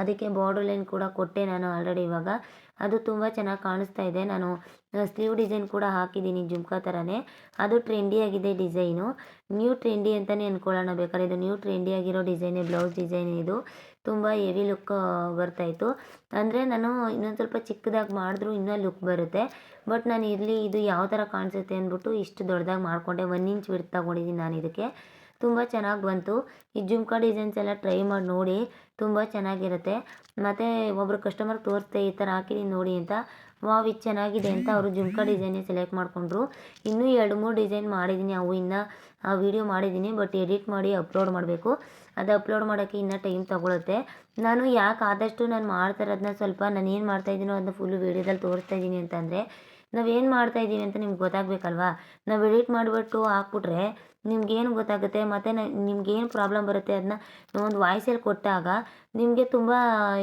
ಅದಕ್ಕೆ ಬಾರ್ಡರ್ ಲೈನ್ ಕೂಡ ಕೊಟ್ಟೆ ನಾನು ಆಲ್ರೆಡಿ ಇವಾಗ. ಅದು ತುಂಬ ಚೆನ್ನಾಗಿ ಕಾಣಿಸ್ತಾ ಇದೆ. ನಾನು ಸ್ಲೀವ್ ಡಿಸೈನ್ ಕೂಡ ಹಾಕಿದ್ದೀನಿ ಜುಮ್ಕಾ ಥರನೇ ಅದು ಟ್ರೆಂಡಿಯಾಗಿದೆ ಡಿಸೈನು ನ್ಯೂ ಟ್ರೆಂಡಿ ಅಂತಲೇ ಅಂದ್ಕೊಳ್ಳೋಣ ಬೇಕಾದ್ರೆ. ಇದು ನ್ಯೂ ಟ್ರೆಂಡಿಯಾಗಿರೋ ಡಿಸೈನೇ ಬ್ಲೌಸ್ ಡಿಸೈನ್ ಇದು. ತುಂಬ ಹೆವಿ ಲುಕ್ ಬರ್ತಾಯಿತ್ತು. ಅಂದರೆ ನಾನು ಇನ್ನೊಂದು ಸ್ವಲ್ಪ ಚಿಕ್ಕದಾಗಿ ಮಾಡಿದ್ರು ಇನ್ನೂ ಲುಕ್ ಬರುತ್ತೆ. ಬಟ್ ನಾನು ಇರಲಿ, ಇದು ಯಾವ ಥರ ಕಾಣಿಸುತ್ತೆ ಅಂದ್ಬಿಟ್ಟು ಇಷ್ಟು ದೊಡ್ಡದಾಗಿ ಮಾಡಿಕೊಂಡೆ. ಒನ್ ಇಂಚ್ ಬಿಡ್ತು ತಗೊಂಡಿದ್ದೀನಿ ನಾನು ಇದಕ್ಕೆ. ತುಂಬ ಚೆನ್ನಾಗಿ ಬಂತು. ಈ ಜುಮ್ಕಾ ಡಿಸೈನ್ಸ್ ಎಲ್ಲ ಟ್ರೈ ಮಾಡಿ ನೋಡಿ, ತುಂಬ ಚೆನ್ನಾಗಿರುತ್ತೆ. ಮತ್ತು ಒಬ್ಬರು ಕಸ್ಟಮರ್ ತೋರಿಸ್ದೆ, ಈ ಥರ ಹಾಕಿದ್ದೀನಿ ನೋಡಿ ಅಂತ. ವಾವ್, ಇದು ಚೆನ್ನಾಗಿದೆ ಅಂತ ಅವರು ಜುಮ್ಕಾ ಡಿಸೈನೇ ಸೆಲೆಕ್ಟ್ ಮಾಡಿಕೊಂಡ್ರು. ಇನ್ನೂ ಎರಡು ಮೂರು ಡಿಸೈನ್ ಮಾಡಿದ್ದೀನಿ ಅವು ಇನ್ನೂ, ಆ ವಿಡಿಯೋ ಮಾಡಿದ್ದೀನಿ ಬಟ್ ಎಡಿಟ್ ಮಾಡಿ ಅಪ್ಲೋಡ್ ಮಾಡಬೇಕು. ಅದು ಅಪ್ಲೋಡ್ ಮಾಡೋಕ್ಕೆ ಇನ್ನೂ ಟೈಮ್ ತೊಗೊಳುತ್ತೆ. ನಾನು ಯಾಕೆ ಆದಷ್ಟು ನಾನು ಮಾಡ್ತಾ ಇರೋದನ್ನ ಸ್ವಲ್ಪ ನಾನು ಏನು ಮಾಡ್ತಾಯಿದ್ದೀನೋ ಅದನ್ನ ಫುಲ್ಲು ವೀಡಿಯೋದಲ್ಲಿ ತೋರಿಸ್ತಾ ಇದ್ದೀನಿ ಅಂತಂದರೆ ನಾವೇನು ಮಾಡ್ತಾಯಿದ್ದೀವಿ ಅಂತ ನಿಮ್ಗೆ ಗೊತ್ತಾಗಬೇಕಲ್ವಾ? ನಾವು ಎಡಿಟ್ ಮಾಡಿಬಿಟ್ಟು ಹಾಕ್ಬಿಟ್ರೆ ನಿಮ್ಗೇನು ಗೊತ್ತಾಗುತ್ತೆ? ಮತ್ತು ನಿಮ್ಗೇನು ಪ್ರಾಬ್ಲಮ್ ಬರುತ್ತೆ ಅದನ್ನ ಒಂದು ವಾಯ್ಸಲ್ಲಿ ಕೊಟ್ಟಾಗ ನಿಮಗೆ ತುಂಬ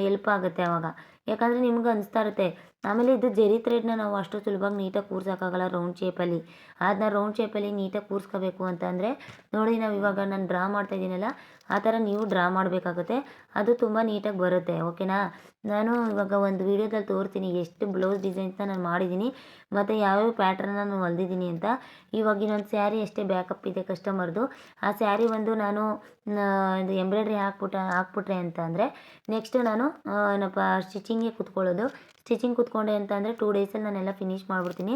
ಎಲ್ಪ್ ಆಗುತ್ತೆ ಆವಾಗ ಯಾಕಂದರೆ ನಿಮ್ಗೆ ಅನಿಸ್ತಾ ಇರುತ್ತೆ ಆಮೇಲೆ ಇದು ಜೆರಿ ಥ್ರೆಡ್ನ ನಾವು ಅಷ್ಟು ಸುಲಭವಾಗಿ ನೀಟಾಗಿ ಕೂರ್ಸೋಕ್ಕಾಗಲ್ಲ ರೌಂಡ್ ಶೇಪಲ್ಲಿ ಅದನ್ನ ರೌಂಡ್ ಶೇಪಲ್ಲಿ ನೀಟಾಗಿ ಕೂರಿಸ್ಕೋಬೇಕು ಅಂತಂದರೆ ನೋಡಿ ನಾವು ಇವಾಗ ನಾನು ಡ್ರಾ ಮಾಡ್ತಾ ಇದ್ದೀನಲ್ಲ ಆ ಥರ ನೀವು ಡ್ರಾ ಮಾಡಬೇಕಾಗುತ್ತೆ. ಅದು ತುಂಬ ನೀಟಾಗಿ ಬರುತ್ತೆ ಓಕೆನಾ ನಾನು ಇವಾಗ ಒಂದು ವೀಡಿಯೋದಲ್ಲಿ ತೋರ್ತೀನಿ ಎಷ್ಟು ಬ್ಲೌಸ್ ಡಿಸೈನ್ಸ್ನ ನಾನು ಮಾಡಿದ್ದೀನಿ ಮತ್ತು ಯಾವ್ಯಾವ ಪ್ಯಾಟ್ರನ್ನ ನಾನು ಹೊಲ್ದಿದ್ದೀನಿ ಅಂತ. ಇವಾಗ ಇನ್ನೊಂದು ಸ್ಯಾರಿ ಅಷ್ಟೇ ಬ್ಯಾಕಪ್ ಇದೆ ಕಸ್ಟಮರ್ದು ಆ ಸ್ಯಾರಿ ಒಂದು ನಾನು ಇದು ಎಂಬ್ರಾಯ್ಡ್ರಿ ಹಾಕ್ಬಿಟ್ಟ, ಹಾಕ್ಬಿಟ್ರೆ ಅಂತ ನೆಕ್ಸ್ಟು ನಾನು ಏನಪ್ಪ ಸ್ಟಿಚಿಂಗೇ ಕೂತ್ಕೊಳ್ಳೋದು. ಸ್ಟಿಚಿಂಗ್ ಕೂತ್ಕೊಂಡೆ ಅಂತ ಅಂದರೆ ಟೂ ಡೇಸಲ್ಲಿ ನಾನೆಲ್ಲ ಫಿನಿಶ್ ಮಾಡಿಬಿಡ್ತೀನಿ.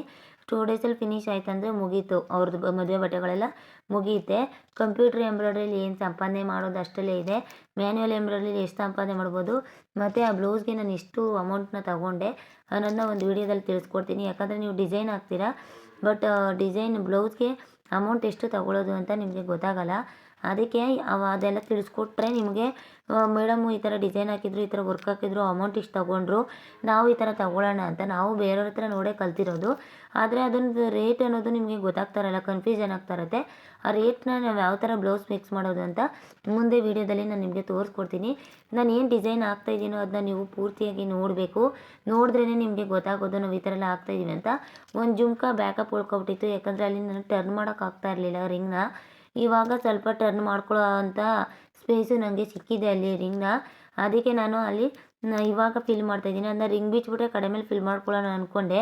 ಟೂ ಡೇಸಲ್ಲಿ ಫಿನಿಶ್ ಆಯ್ತಂದರೆ ಮುಗೀತು. ಅವ್ರದ್ದು ಮದುವೆ ಬಟ್ಟೆಗಳೆಲ್ಲ ಮುಗಿಯುತ್ತೆ ಕಂಪ್ಯೂಟ್ರ್ ಎಂಬ್ರಾಯ್ಡ್ರಿಲಿ ಏನು ಸಂಪಾದನೆ ಮಾಡೋದು ಅಷ್ಟರಲ್ಲೇ ಇದೆ. ಮ್ಯಾನ್ಯುವಲ್ ಎಂಬ್ರಾಯ್ಡ್ರಿಲಿ ಎಷ್ಟು ಸಂಪಾದನೆ ಮಾಡ್ಬೋದು. ಮತ್ತು ಆ ಬ್ಲೌಸ್ಗೆ ನಾನು ಎಷ್ಟು ಅಮೌಂಟ್ನ ತಗೊಂಡೆ. ಅನ್ನೋದನ್ನ ಒಂದು ವಿಡಿಯೋದಲ್ಲಿ ತಿಳಿಸ್ಕೊಡ್ತೀನಿ. ಯಾಕಂದರೆ ನೀವು ಡಿಸೈನ್ ಹಾಕ್ತೀರಾ ಬಟ್ ಡಿಸೈನ್ ಬ್ಲೌಸ್ಗೆ ಅಮೌಂಟ್ ಎಷ್ಟು ತಗೊಳ್ಳೋದು ಅಂತ ನಿಮಗೆ ಗೊತ್ತಾಗಲ್ಲ. ಅದಕ್ಕೆ ಅವ ಅದೆಲ್ಲ ತಿಳಿಸ್ಕೊಟ್ರೆ ನಿಮಗೆ ಮೇಡಮು ಈ ಥರ ಡಿಸೈನ್ ಹಾಕಿದ್ರು, ಈ ಥರ ವರ್ಕ್ ಹಾಕಿದ್ರು ಅಮೌಂಟ್ ಇಷ್ಟು ತಗೊಂಡ್ರು, ನಾವು ಈ ಥರ ತಗೊಳ್ಳೋಣ ಅಂತ ನಾವು ಬೇರೆಯವ್ರ ಹತ್ರ ನೋಡೇ ಕಲ್ತಿರೋದು. ಆದರೆ ಅದೊಂದು ರೇಟ್ ಅನ್ನೋದು ನಿಮಗೆ ಗೊತ್ತಾಗ್ತಾರಲ್ಲ ಕನ್ಫ್ಯೂಷನ್ ಆಗ್ತಾರತ್ತೆ ಆ ರೇಟ್ನ ನಾವು ಯಾವ ಥರ ಬ್ಲೌಸ್ ಫಿಕ್ಸ್ ಮಾಡೋದು ಅಂತ ಮುಂದೆ ವೀಡಿಯೋದಲ್ಲಿ ನಾನು ನಿಮಗೆ ತೋರಿಸ್ಕೊಡ್ತೀನಿ. ನಾನು ಏನು ಡಿಸೈನ್ ಹಾಕ್ತಾಯಿದ್ದೀನೋ ಅದನ್ನ ನೀವು ಪೂರ್ತಿಯಾಗಿ ನೋಡಬೇಕು. ನೋಡಿದ್ರೇ ನಿಮಗೆ ಗೊತ್ತಾಗೋದು ನಾವು ಈ ಥರ ಎಲ್ಲ ಹಾಕ್ತಾಯಿದ್ದೀವಿ ಅಂತ. ಒಂದು ಜುಮ್ಕ ಬ್ಯಾಕಪ್ ಉಳ್ಕೊಬಿಟ್ಟಿತ್ತು ಯಾಕಂದರೆ ಅಲ್ಲಿ ನಾನು ಟರ್ನ್ ಮಾಡೋಕ್ಕಾಗ್ತಾ ಇರಲಿಲ್ಲ ರಿಂಗ್ನ ಇವಾಗ ಸ್ವಲ್ಪ ಟರ್ನ್ ಮಾಡ್ಕೊಳ್ಳೋ ಅಂಥ ಸ್ಪೇಸು ನನಗೆ ಸಿಕ್ಕಿದೆ ಅಲ್ಲಿ ರಿಂಗ್ನ ಅದಕ್ಕೆ ನಾನು ಅಲ್ಲಿ ಇವಾಗ ಫಿಲ್ ಮಾಡ್ತಾಯಿದ್ದೀನಿ ಅದನ್ನ ರಿಂಗ್ ಬಿಚ್ಬಿಟ್ರೆ ಕಡೆ ಮೇಲೆ ಫಿಲ್ ಮಾಡ್ಕೊಳ್ಳೋಣ ಅಂದ್ಕೊಂಡೆ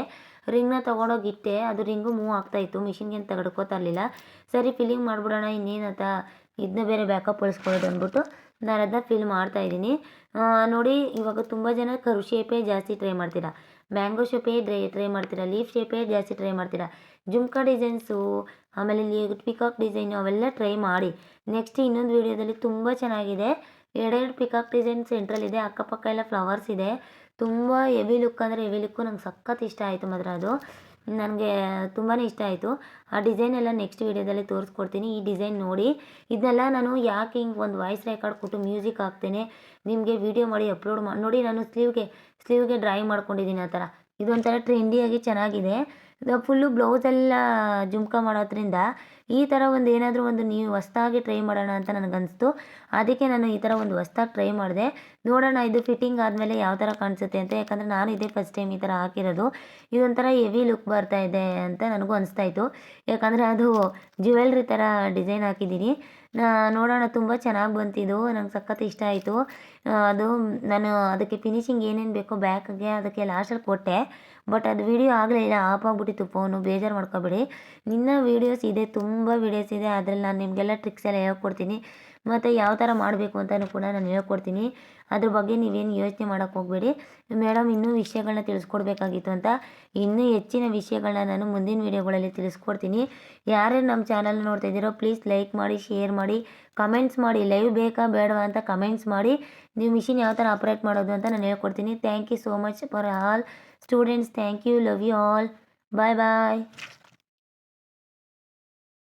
ರಿಂಗ್ನ ತೊಗೊಂಡೋಗಿಟ್ಟೆ. ಅದು ರಿಂಗು ಮೂವ್ ಆಗ್ತಾಯಿತ್ತು ಮಿಷಿನ್ಗೇನು ತಗಡ್ಕೋತಾ ಇರಲಿಲ್ಲ. ಸರಿ ಫಿಲ್ಲಿಂಗ್ ಮಾಡಿಬಿಡೋಣ. ಇನ್ನೇನತ್ತ ಇದನ್ನ ಬೇರೆ ಬ್ಯಾಕಪ್ ಉಳಿಸ್ಕೊಳ್ಳೋದು ಅಂದ್ಬಿಟ್ಟು ನಾನು ಅದನ್ನ ಫಿಲ್ ಮಾಡ್ತಾಯಿದ್ದೀನಿ ನೋಡಿ, ಇವಾಗ ತುಂಬ ಜನ ಕರು ಶೇಪೇ ಜಾಸ್ತಿ ಟ್ರೈ ಮಾಡ್ತೀರಾ. ಮ್ಯಾಂಗೋ ಶೇಪೇ ಟ್ರೈ ಮಾಡ್ತೀರಾ. ಲೀಫ್ ಶೇಪೇ ಜಾಸ್ತಿ ಟ್ರೈ ಮಾಡ್ತೀರಾ. ಜುಮ್ಕಾ ಡಿಸೈನ್ಸು ಆಮೇಲೆ ಇಲ್ಲಿ ಪಿಕಾಕ್ ಡಿಸೈನ್ ಅವೆಲ್ಲ ಟ್ರೈ ಮಾಡಿ. ನೆಕ್ಸ್ಟ್ ಇನ್ನೊಂದು ವೀಡಿಯೋದಲ್ಲಿ ತುಂಬ ಚೆನ್ನಾಗಿದೆ. ಎರಡೆರಡು ಪಿಕಾಕ್ ಡಿಸೈನ್ ಸೆಂಟ್ರಲ್ ಇದೆ, ಅಕ್ಕಪಕ್ಕ ಎಲ್ಲ ಫ್ಲವರ್ಸ್ ಇದೆ. ತುಂಬ ಹೆವಿ ಲುಕ್ ಅಂದರೆ ಹೆವಿ ಲುಕ್ಕು ನಂಗೆ ಸಖತ್ ಇಷ್ಟ ಆಯಿತು ಮಾತ್ರ ಅದು. ನನಗೆ ತುಂಬಾ ಇಷ್ಟ ಆಯಿತು. ಆ ಡಿಸೈನ್ ಎಲ್ಲ ನೆಕ್ಸ್ಟ್ ವೀಡಿಯೋದಲ್ಲಿ ತೋರಿಸ್ಕೊಡ್ತೀನಿ. ಈ ಡಿಸೈನ್ ನೋಡಿ. ಇದನ್ನೆಲ್ಲ ನಾನು ಯಾಕೆ ಹಿಂಗೆ ಒಂದು ವಾಯ್ಸ್ ರೆಕಾರ್ಡ್ ಕೊಟ್ಟು ಮ್ಯೂಸಿಕ್ ಹಾಕ್ತೇನೆ? ನಿಮಗೆ ವೀಡಿಯೋ ಮಾಡಿ ಅಪ್ಲೋಡ್ ಮಾಡಿ ನೋಡಿ ನಾನು ಸ್ಲೀವ್ಗೆ ಸ್ಲೀವ್ಗೆ ಡ್ರಾಯಿಂಗ್ ಮಾಡ್ಕೊಂಡಿದ್ದೀನಿ ಆ ಥರ. ಇದೊಂಥರ ಟ್ರೆಂಡಿಯಾಗಿ ಚೆನ್ನಾಗಿದೆ. ಫುಲ್ಲು ಬ್ಲೌಸೆಲ್ಲ ಜುಮ್ಕ ಮಾಡೋದ್ರಿಂದ ಈ ಥರ ಒಂದು ಏನಾದರೂ ಒಂದು ನೀವು ಹೊಸ್ದಾಗಿ ಟ್ರೈ ಮಾಡೋಣ ಅಂತ ನನಗನ್ನಿಸ್ತು ಅದಕ್ಕೆ ನಾನು ಈ ಥರ ಒಂದು ಹೊಸ್ದಾಗಿ ಟ್ರೈ ಮಾಡಿದೆ. ನೋಡೋಣ ಇದು ಫಿಟ್ಟಿಂಗ್ ಆದಮೇಲೆ ಯಾವ ಥರ ಕಾಣಿಸುತ್ತೆ ಅಂತ. ಯಾಕಂದರೆ ನಾನು ಇದೇ ಫಸ್ಟ್ ಟೈಮ್ ಈ ಥರ ಹಾಕಿರೋದು. ಇದೊಂಥರ ಹೆವಿ ಲುಕ್ ಬರ್ತಾ ಇದೆ ಅಂತ ನನಗೂ ಅನಿಸ್ತಾಯಿತ್ತು ಯಾಕಂದರೆ ಅದು ಜ್ಯುವೆಲ್ರಿ ಥರ ಡಿಸೈನ್ ಹಾಕಿದ್ದೀನಿ. ನೋಡೋಣ, ತುಂಬ ಚೆನ್ನಾಗಿ ಬಂತಿದ್ದು ನಂಗೆ ಸಖತ್ ಇಷ್ಟ ಆಯಿತು. ಅದು ನಾನು ಅದಕ್ಕೆ ಫಿನಿಶಿಂಗ್ ಏನೇನು ಬೇಕೋ ಬ್ಯಾಕ್ಗೆ ಅದಕ್ಕೆ ಲಾಸ್ಟಲ್ಲಿ ಕೊಟ್ಟೆ. ಬಟ್ ಅದು ವೀಡಿಯೋ ಆಗಲೇ ಇಲ್ಲ, ಆಫ್ ಆಗಿಬಿಟ್ಟಿತ್ತು ಫೋನು ಬೇಜಾರು ಮಾಡ್ಕೊಬೇಡಿ. ನಿನ್ನ ವೀಡಿಯೋಸ್ ಇದೆ, ತುಂಬ ವೀಡಿಯೋಸ್ ಇದೆ. ಅದ್ರಲ್ಲಿ ನಾನು ನಿಮಗೆಲ್ಲ ಟ್ರಿಕ್ಸ್ ಎಲ್ಲ ಹೇಳ್ಕೊಡ್ತೀನಿ. ಮತ್ತು ಯಾವ ಥರ ಮಾಡಬೇಕು ಅಂತಲೂ ಕೂಡ ನಾನು ಹೇಳ್ಕೊಡ್ತೀನಿ. ಅದ್ರ ಬಗ್ಗೆ ನೀವೇನು ಯೋಚನೆ ಮಾಡೋಕ್ಕೆ ಹೋಗಬೇಡಿ. ಮೇಡಮ್, ಇನ್ನೂ ವಿಷಯಗಳನ್ನ ತಿಳಿಸ್ಕೊಡ್ಬೇಕಾಗಿತ್ತು ಅಂತ ಇನ್ನೂ ಹೆಚ್ಚಿನ ವಿಷಯಗಳನ್ನ ನಾನು ಮುಂದಿನ ವೀಡಿಯೋಗಳಲ್ಲಿ ತಿಳಿಸ್ಕೊಡ್ತೀನಿ. ಯಾರ್ಯಾರು ನಮ್ಮ ಚಾನಲ್ ನೋಡ್ತಾ ಇದ್ದೀರೋ ಪ್ಲೀಸ್ ಲೈಕ್ ಮಾಡಿ, ಶೇರ್ ಮಾಡಿ, ಕಮೆಂಟ್ಸ್ ಮಾಡಿ. ಲೈವ್ ಬೇಕಾ ಬೇಡವಾ ಅಂತ ಕಮೆಂಟ್ಸ್ ಮಾಡಿ. ನೀವು ಮಿಷಿನ್ ಯಾವ ಥರ ಆಪ್ರೇಟ್ ಮಾಡೋದು ಅಂತ ನಾನು ಹೇಳ್ಕೊಡ್ತೀನಿ. Thank you so much for all students thank you love you all bye bye